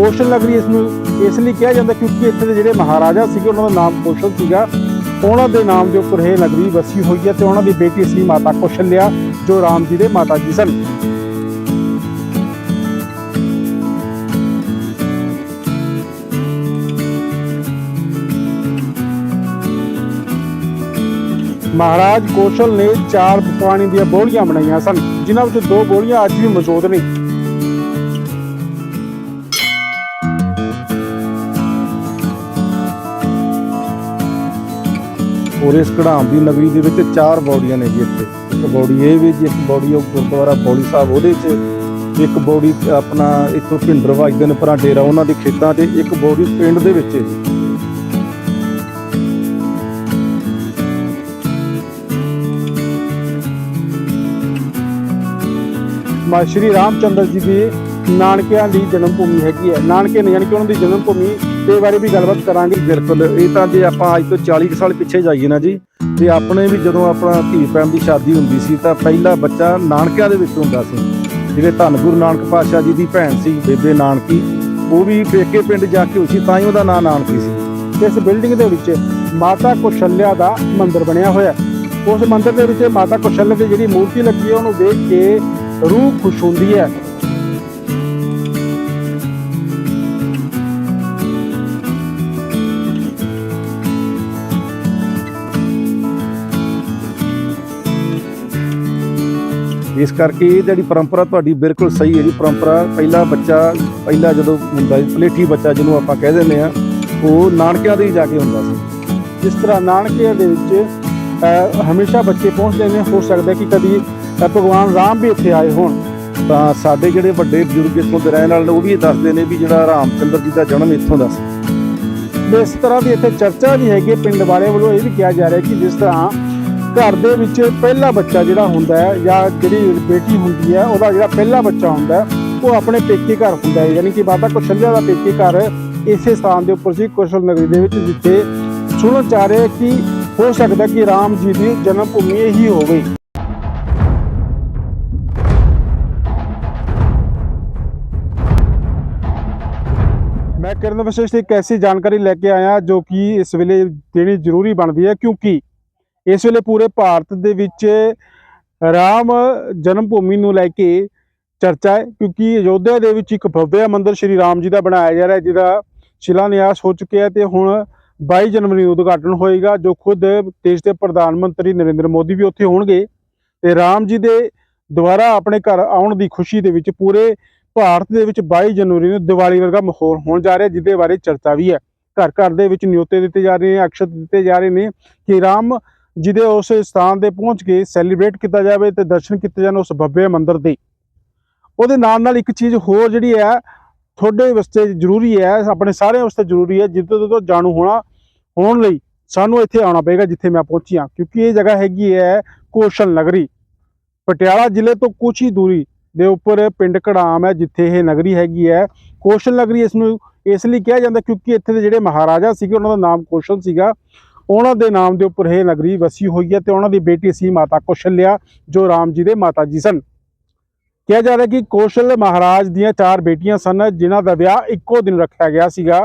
ਕੌਸ਼ਲ ਨਗਰੀ ਇਸ ਨੂੰ, ਇਸ ਲਈ ਕਿਹਾ ਜਾਂਦਾ ਕਿਉਂਕਿ ਇੱਥੇ ਦੇ ਜਿਹੜੇ ਮਹਾਰਾਜਾ ਸੀਗੇ, ਉਹਨਾਂ ਦਾ ਨਾਮ ਕੌਸ਼ਲ ਸੀਗਾ। ਉਹਨਾਂ ਦੇ ਨਾਮ ਜੋ ਉੱਪਰ ਨਗਰੀ ਵਸੀ ਹੋਈ ਹੈ ਤੇ ਉਹਨਾਂ ਦੀ ਬੇਟੀ ਸੀ ਮਾਤਾ ਕੌਸ਼ਲਿਆ ਜੋ ਰਾਮ ਜੀ ਦੇ ਮਾਤਾ ਜੀ ਸਨ। ਮਹਾਰਾਜ ਕੌਸ਼ਲ ਨੇ ਚਾਰ ਪਾਣੀ ਦੀਆਂ ਬੋਲੀਆਂ ਬਣਾਈਆਂ ਸਨ, ਜਿਨ੍ਹਾਂ ਵਿੱਚ ਦੋ ਬੋਲੀਆਂ ਅੱਜ ਵੀ ਮੌਜੂਦ ਨੇ। ਔਰ ਇਸ ਕੜਾਮ ਦੀ ਨਗਰੀ ਦੇ ਵਿੱਚ ਚਾਰ ਬੌੜੀਆਂ ਨੇ ਜੀ ਇੱਥੇ। ਇੱਕ ਬੌੜੀ ਇਹ ਵੀ ਜੀ, ਇੱਕ ਬੌੜੀ ਉਹ ਗੁਰਦੁਆਰਾ ਬੌੜੀ ਸਾਹਿਬ ਉਹਦੇ 'ਚ, ਇੱਕ ਬੌੜੀ ਆਪਣਾ ਇੱਥੋਂ ਭਿੰਡਰ ਵਜਦੇ ਨੇ ਪਰਾਂ ਡੇਰਾ ਉਹਨਾਂ ਦੇ ਖੇਤਾਂ 'ਤੇ, ਇੱਕ ਬੌੜੀ ਪਿੰਡ ਦੇ ਵਿੱਚ ਹੈ ਜੀ। ਮਾ ਸ਼੍ਰੀ ਰਾਮਚੰਦਰ ਜੀ ਦੀ ਨਾਨਕਿਆਂ ਦੀ ਜਨਮ ਭੂਮੀ ਹੈਗੀ ਹੈ। ਨਾਨਕੇ ਨੇ ਯਾਨੀ ਕਿ ਉਹਨਾਂ ਦੀ ਜਨਮ ਭੂਮੀ ਦੇ ਬਾਰੇ ਵੀ ਗੱਲਬਾਤ ਕਰਾਂਗੇ ਬਿਲਕੁਲ। ਇਹ ਤਾਂ ਜੇ ਆਪਾਂ ਅੱਜ ਤੋਂ 40 ਕੁ ਸਾਲ ਪਿੱਛੇ ਜਾਈਏ ਨਾ ਜੀ, ਤੇ ਆਪਣੇ ਵੀ ਜਦੋਂ ਆਪਣਾ ਧੀ ਭੈਣ ਦੀ ਸ਼ਾਦੀ ਹੁੰਦੀ ਸੀ, ਤਾਂ ਪਹਿਲਾ ਬੱਚਾ ਨਾਨਕਿਆਂ ਦੇ ਵਿੱਚ ਹੁੰਦਾ ਸੀ। ਜਿਹੜੇ ਧੰਨ ਗੁਰੂ ਨਾਨਕ ਪਾਤਸ਼ਾਹ ਜੀ ਦੀ ਭੈਣ ਸੀ, ਬੇਬੇ ਨਾਨਕੀ, ਉਹ ਵੀ ਪੇਕੇ ਪਿੰਡ ਜਾ ਕੇ ਹੋਈ ਤਾਂ ਹੀ ਉਹਦਾ ਨਾਂ ਨਾਨਕੀ ਸੀ। ਇਸ ਬਿਲਡਿੰਗ ਦੇ ਵਿੱਚ ਮਾਤਾ ਕੁਸ਼ਲਿਆ ਦਾ ਮੰਦਿਰ ਬਣਿਆ ਹੋਇਆ। ਉਸ ਮੰਦਿਰ ਦੇ ਵਿੱਚ ਮਾਤਾ ਕੁਸ਼ਲਿਆ ਦੀ ਜਿਹੜੀ ਮੂਰਤੀ ਲੱਗੀ ਹੈ, ਉਹਨੂੰ ਦੇਖ ਕੇ ਰੂਹ ਖੁਸ਼ ਹੁੰਦੀ ਹੈ। ਇਸ ਕਰਕੇ ਇਹ ਜਿਹੜੀ ਪਰੰਪਰਾ ਤੁਹਾਡੀ ਬਿਲਕੁਲ ਸਹੀ ਹੈ ਜੀ। ਪਰੰਪਰਾ ਪਹਿਲਾ ਬੱਚਾ ਪਹਿਲਾ ਜਦੋਂ ਹੁੰਦਾ ਸੀ ਪਲੇਠੀ ਬੱਚਾ ਜਿਹਨੂੰ ਆਪਾਂ ਕਹਿ ਦਿੰਦੇ ਆ ਉਹ ਨਾਨਕਿਆਂ ਦੇ ਹੀ ਜਾ ਕੇ ਹੁੰਦਾ ਸੀ। ਜਿਸ ਤਰ੍ਹਾਂ ਨਾਨਕਿਆਂ ਦੇ ਵਿੱਚ ਹਮੇਸ਼ਾ ਬੱਚੇ ਪਹੁੰਚਦੇ ਨੇ ਹੋ ਸਕਦਾ ਕਿ ਕਦੀ ਭਗਵਾਨ ਰਾਮ ਵੀ ਇੱਥੇ ਆਏ ਹੋਣ। ਤਾਂ ਸਾਡੇ ਜਿਹੜੇ ਵੱਡੇ ਬਜ਼ੁਰਗ ਇੱਥੋਂ ਦੇ ਰਹਿਣ ਵਾਲੇ ਉਹ ਵੀ ਇਹ ਦੱਸਦੇ ਨੇ ਵੀ ਜਿਹੜਾ ਰਾਮਚੰਦਰ ਜੀ ਦਾ ਜਨਮ ਇੱਥੋਂ ਦਾ ਸੀ। ਇਸ ਤਰ੍ਹਾਂ ਦੀ ਇੱਥੇ ਚਰਚਾ ਵੀ ਹੈਗੀ ਹੈ, ਪਿੰਡ ਵਾਲੇ ਵੱਲੋਂ ਇਹ ਵੀ ਕਿਹਾ ਜਾ ਰਿਹਾ ਕਿ ਜਿਸ ਤਰ੍ਹਾਂ ਘਰ ਦੇ ਵਿੱਚ ਪਹਿਲਾ ਬੱਚਾ ਜਿਹੜਾ ਹੁੰਦਾ ਹੈ ਜਾਂ ਜਿਹੜੀ ਬੇਟੀ ਹੁੰਦੀ ਹੈ, ਉਹਦਾ ਜਿਹੜਾ ਪਹਿਲਾ ਬੱਚਾ ਹੁੰਦਾ ਉਹ ਆਪਣੇ ਪੇਕੇ ਘਰ ਹੁੰਦਾ ਹੈ। ਯਾਨੀ ਕਿ ਮਾਤਾ ਕੁਸ਼ਲਿਆ ਦਾ ਪੇਕੇ ਘਰ ਇਸੇ ਸਥਾਨ ਦੇ ਉੱਪਰ ਸੀ, ਕੁਸ਼ਲ ਨਗਰੀ ਦੇ ਵਿੱਚ, ਜਿੱਥੇ ਸੁਣਨ ਚ ਆ ਰਿਹਾ ਕਿ ਹੋ ਸਕਦਾ ਕਿ ਰਾਮ ਜੀ ਦੀ ਜਨਮ ਭੂਮੀ ਹੀ ਹੋਵੇ। ਮੈਂ ਕਿਰਨ ਵਿਸ਼ੇਸ਼ ਇੱਕ ਐਸੀ ਜਾਣਕਾਰੀ ਲੈ ਕੇ ਆਇਆ ਜੋ ਕਿ ਇਸ ਵੇਲੇ ਦੇਣੀ ਜ਼ਰੂਰੀ ਬਣਦੀ ਹੈ, ਕਿਉਂਕਿ ਇਸ ਵੇਲੇ ਪੂਰੇ ਭਾਰਤ ਦੇ ਵਿੱਚ ਰਾਮ ਜਨਮ ਭੂਮੀ ਨੂੰ ਲੈ ਕੇ ਚਰਚਾ ਹੈ, ਕਿਉਂਕਿ ਅਯੋਧਿਆ ਦੇ ਵਿੱਚ ਇੱਕ ਭਵਯ ਮੰਦਿਰ ਸ਼੍ਰੀ ਰਾਮ ਜੀ ਦਾ ਬਣਾਇਆ ਜਾ ਰਿਹਾ ਹੈ, ਜਿਹਦਾ ਸ਼ਿਲਾਨਿਆਸ ਹੋ ਚੁੱਕਿਆ ਹੈ ਤੇ ਹੁਣ 22 ਜਨਵਰੀ ਨੂੰ ਉਦਘਾਟਨ ਹੋਏਗਾ, ਜੋ ਖੁਦ ਦੇਸ਼ ਦੇ ਪ੍ਰਧਾਨ ਮੰਤਰੀ ਨਰਿੰਦਰ ਮੋਦੀ ਵੀ ਉੱਥੇ ਹੋਣਗੇ ਤੇ ਰਾਮ ਜੀ ਦੇ ਦੁਬਾਰਾ ਆਪਣੇ ਘਰ ਆਉਣ ਦੀ ਖੁਸ਼ੀ ਦੇ ਵਿੱਚ ਪੂਰੇ ਭਾਰਤ ਦੇ ਵਿੱਚ 22 ਜਨਵਰੀ ਨੂੰ ਦੀਵਾਲੀ ਵਰਗਾ ਮਾਹੌਲ ਹੋਣ ਜਾ ਰਿਹਾ, ਜਿਹਦੇ ਬਾਰੇ ਚਰਚਾ ਵੀ ਹੈ। ਘਰ ਘਰ ਦੇ ਵਿੱਚ ਨਿਯੋਤੇ ਦਿੱਤੇ ਜਾ ਰਹੇ ਨੇ, ਅਕਸ਼ਤ ਦਿੱਤੇ ਜਾ ਰਹੇ ਨੇ ਕਿ ਰਾਮ ਜਿਹਦੇ ਉਸ ਸਥਾਨ ਤੇ ਪਹੁੰਚ ਕੇ ਸੈਲੀਬ੍ਰੇਟ ਕੀਤਾ ਜਾਵੇ ਤੇ ਦਰਸ਼ਨ ਕੀਤੇ ਜਾਣ ਉਸ ਭव्य ਮੰਦਿਰ ਦੇ। ਉਹਦੇ ਨਾਲ ਨਾਲ ਇੱਕ ਚੀਜ਼ ਹੋਰ ਜਿਹੜੀ ਹੈ, ਤੁਹਾਡੇ ਵਾਸਤੇ ਜ਼ਰੂਰੀ ਹੈ, ਆਪਣੇ ਸਾਰਿਆਂ ਵਾਸਤੇ ਜ਼ਰੂਰੀ ਹੈ ਜਿੱਦੋਂ ਤੋਂ ਜਾਣੂ ਹੋਣਾ ਹੋਣ ਲਈ ਸਾਨੂੰ ਇੱਥੇ ਆਉਣਾ ਪਏਗਾ ਜਿੱਥੇ ਮੈਂ ਪਹੁੰਚੀ ਹਾਂ, ਕਿਉਂਕਿ ਇਹ ਜਗ੍ਹਾ ਹੈਗੀ ਹੈ ਕੌਸ਼ਲ ਨਗਰੀ। ਪਟਿਆਲਾ ਜ਼ਿਲ੍ਹੇ ਤੋਂ ਕੁਛ ਹੀ ਦੂਰੀ ਦੇ ਉੱਪਰ ਪਿੰਡ ਕੜਾਮ ਹੈ, ਜਿੱਥੇ ਇਹ ਨਗਰੀ ਹੈਗੀ ਹੈ। ਕੌਸ਼ਲ ਨਗਰੀ ਇਸ ਨੂੰ ਇਸ ਲਈ ਕਿਹਾ ਜਾਂਦਾ ਕਿਉਂਕਿ ਇੱਥੇ ਦੇ ਜਿਹੜੇ ਮਹਾਰਾਜਾ ਸੀਗੇ, ਉਹਨਾਂ ਦਾ ਨਾਮ ਕੌਸ਼ਲ ਸੀਗਾ। ਉਹਨਾਂ ਦੇ ਨਾਮ ਦੇ ਉੱਪਰ ਇਹ ਨਗਰੀ ਵਸੀ ਹੋਈ ਹੈ ਤੇ ਉਹਨਾਂ ਦੀ ਬੇਟੀ ਸੀ ਮਾਤਾ ਕੌਸ਼ਲਿਆ, ਜੋ ਰਾਮ ਜੀ ਦੇ ਮਾਤਾ ਜੀ ਸਨ। ਕਿਹਾ ਜਾ ਰਿਹਾ ਕਿ ਕੌਸ਼ਲ ਮਹਾਰਾਜ ਦੀਆਂ ਚਾਰ ਬੇਟੀਆਂ ਸਨ, ਜਿਨ੍ਹਾਂ ਦਾ ਵਿਆਹ ਇੱਕੋ ਦਿਨ ਰੱਖਿਆ ਗਿਆ ਸੀਗਾ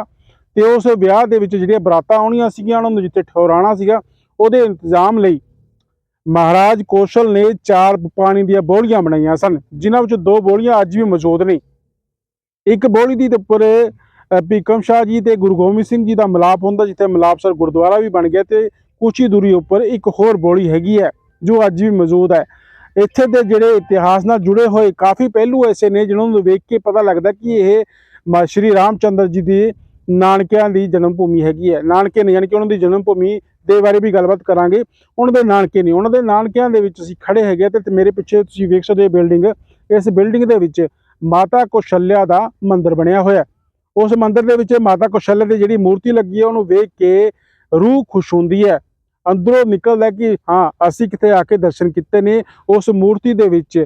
ਤੇ ਉਸ ਵਿਆਹ ਦੇ ਵਿੱਚ ਜਿਹੜੀਆਂ ਬਰਾਤਾਂ ਆਉਣੀਆਂ ਸੀਗੀਆਂ, ਉਹਨਾਂ ਨੂੰ ਜਿੱਥੇ ਠਹਿਰਾਉਣਾ ਸੀਗਾ, ਉਹਦੇ ਇੰਤਜ਼ਾਮ ਲਈ ਮਹਾਰਾਜ ਕੌਸ਼ਲ ਨੇ ਚਾਰ ਪਾਣੀ ਦੀਆਂ ਬੋਲੀਆਂ ਬਣਾਈਆਂ ਸਨ, ਜਿਨ੍ਹਾਂ ਵਿੱਚ ਦੋ ਬੋਲੀਆਂ ਅੱਜ ਵੀ ਮੌਜੂਦ ਨੇ। ਇੱਕ ਬੋਲੀ ਦੀ ਉੱਪਰ ਭੀਕਮ ਸ਼ਾਹ ਜੀ ਤੇ ਗੁਰੂ ਗੋਬਿੰਦ ਸਿੰਘ ਜੀ ਦਾ ਮਿਲਾਪ ਹੁੰਦਾ, ਜਿੱਥੇ ਮਿਲਾਪਸਰ ਗੁਰਦੁਆਰਾ ਵੀ ਬਣ ਗਿਆ ਤੇ ਕੁਛ ਹੀ ਦੂਰੀ ਉੱਪਰ ਇੱਕ ਹੋਰ ਬੋਲੀ ਹੈਗੀ ਹੈ, ਜੋ ਅੱਜ ਵੀ ਮੌਜੂਦ ਹੈ। ਇੱਥੇ ਦੇ ਜਿਹੜੇ ਇਤਿਹਾਸ ਨਾਲ ਜੁੜੇ ਹੋਏ ਕਾਫੀ ਪਹਿਲੂ ਐਸੇ ਨੇ, ਜਿਨ੍ਹਾਂ ਨੂੰ ਵੇਖ ਕੇ ਪਤਾ ਲੱਗਦਾ ਕਿ ਇਹ ਮ- ਸ਼੍ਰੀ ਰਾਮਚੰਦਰ ਜੀ ਦੀ ਨਾਨਕਿਆਂ ਦੀ ਜਨਮ ਭੂਮੀ ਹੈਗੀ ਹੈ। ਨਾਨਕੇ ਨੇ, ਯਾਨੀ ਕਿ ਉਹਨਾਂ ਦੀ ਜਨਮ ਭੂਮੀ ਦੇ ਬਾਰੇ ਵੀ ਗੱਲਬਾਤ ਕਰਾਂਗੇ। ਉਹਨਾਂ ਦੇ ਨਾਨਕੇ ਨੇ, ਉਹਨਾਂ ਦੇ ਨਾਨਕਿਆਂ ਦੇ ਵਿੱਚ ਅਸੀਂ ਖੜੇ ਹੈਗੇ ਤੇ ਤੇ ਮੇਰੇ ਪਿੱਛੇ ਤੁਸੀਂ ਵੇਖ ਸਕਦੇ ਹੋ ਬਿਲਡਿੰਗ। ਇਸ ਬਿਲਡਿੰਗ ਦੇ ਵਿੱਚ ਮਾਤਾ ਕੁਸ਼ਲਿਆ ਦਾ ਮੰਦਿਰ ਬਣਿਆ ਹੋਇਆ ਹੈ। ਉਸ ਮੰਦਿਰ ਦੇ ਵਿੱਚ ਮਾਤਾ ਕੁਸ਼ਲਿਆ ਦੀ ਜਿਹੜੀ ਮੂਰਤੀ ਲੱਗੀ ਹੈ, ਉਹਨੂੰ ਵੇਖ ਕੇ ਰੂਹ ਖੁਸ਼ ਹੁੰਦੀ ਹੈ। ਅੰਦਰੋਂ ਨਿਕਲਦਾ ਕਿ ਹਾਂ, ਅਸੀਂ ਕਿਤੇ ਆ ਕੇ ਦਰਸ਼ਨ ਕੀਤੇ ਨੇ। ਉਸ ਮੂਰਤੀ ਦੇ ਵਿੱਚ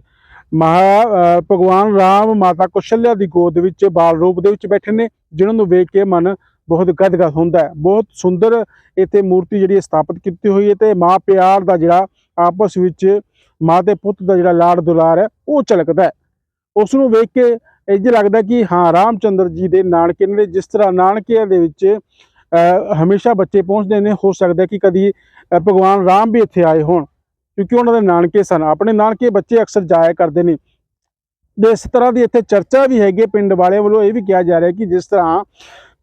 ਮਹਾ ਭਗਵਾਨ ਰਾਮ ਮਾਤਾ ਕੁਸ਼ਲਿਆ ਦੀ ਗੋਦ ਵਿੱਚ ਬਾਲ ਰੂਪ ਦੇ ਵਿੱਚ ਬੈਠੇ ਨੇ, ਜਿਨ੍ਹਾਂ ਨੂੰ ਵੇਖ ਕੇ ਮਨ ਬਹੁਤ ਗਦਗਦ ਹੁੰਦਾ ਹੈ। ਬਹੁਤ ਸੁੰਦਰ ਇੱਥੇ ਮੂਰਤੀ ਜਿਹੜੀ ਹੈ ਸਥਾਪਿਤ ਕੀਤੀ ਹੋਈ ਹੈ ਤੇ ਮਾਂ ਪਿਆਰ ਦਾ ਜਿਹੜਾ ਆਪਸ ਵਿੱਚ ਮਾਂ ਤੇ ਪੁੱਤ ਦਾ ਜਿਹੜਾ ਲਾੜ ਦੁਲਾਰ ਹੈ, ਉਹ ਝਲਕਦਾ ਹੈ। ਉਸ ਨੂੰ ਵੇਖ ਕੇ ਇੰਜ ਲੱਗਦਾ ਕਿ ਹਾਂ, ਰਾਮਚੰਦਰ ਜੀ ਦੇ ਨਾਨਕੇ ਨੇ, ਜਿਸ ਤਰ੍ਹਾਂ ਨਾਨਕਿਆਂ ਦੇ ਵਿੱਚ ਹਮੇਸ਼ਾ ਬੱਚੇ ਪਹੁੰਚਦੇ ਨੇ, ਹੋ ਸਕਦਾ ਕਿ ਕਦੀ ਭਗਵਾਨ ਰਾਮ ਵੀ ਇੱਥੇ ਆਏ ਹੋਣ, ਕਿਉਂਕਿ ਉਹਨਾਂ ਦੇ ਨਾਨਕੇ ਸਨ। ਆਪਣੇ ਨਾਨਕੇ ਬੱਚੇ ਅਕਸਰ ਜਾਇਆ ਕਰਦੇ ਨੇ। ਤੇ ਇਸ ਤਰ੍ਹਾਂ ਦੀ ਇੱਥੇ ਚਰਚਾ ਵੀ ਹੈਗੀ ਹੈ ਪਿੰਡ ਵਾਲਿਆਂ ਵੱਲੋਂ। ਇਹ ਵੀ ਕਿਹਾ ਜਾ ਰਿਹਾ ਕਿ ਜਿਸ ਤਰ੍ਹਾਂ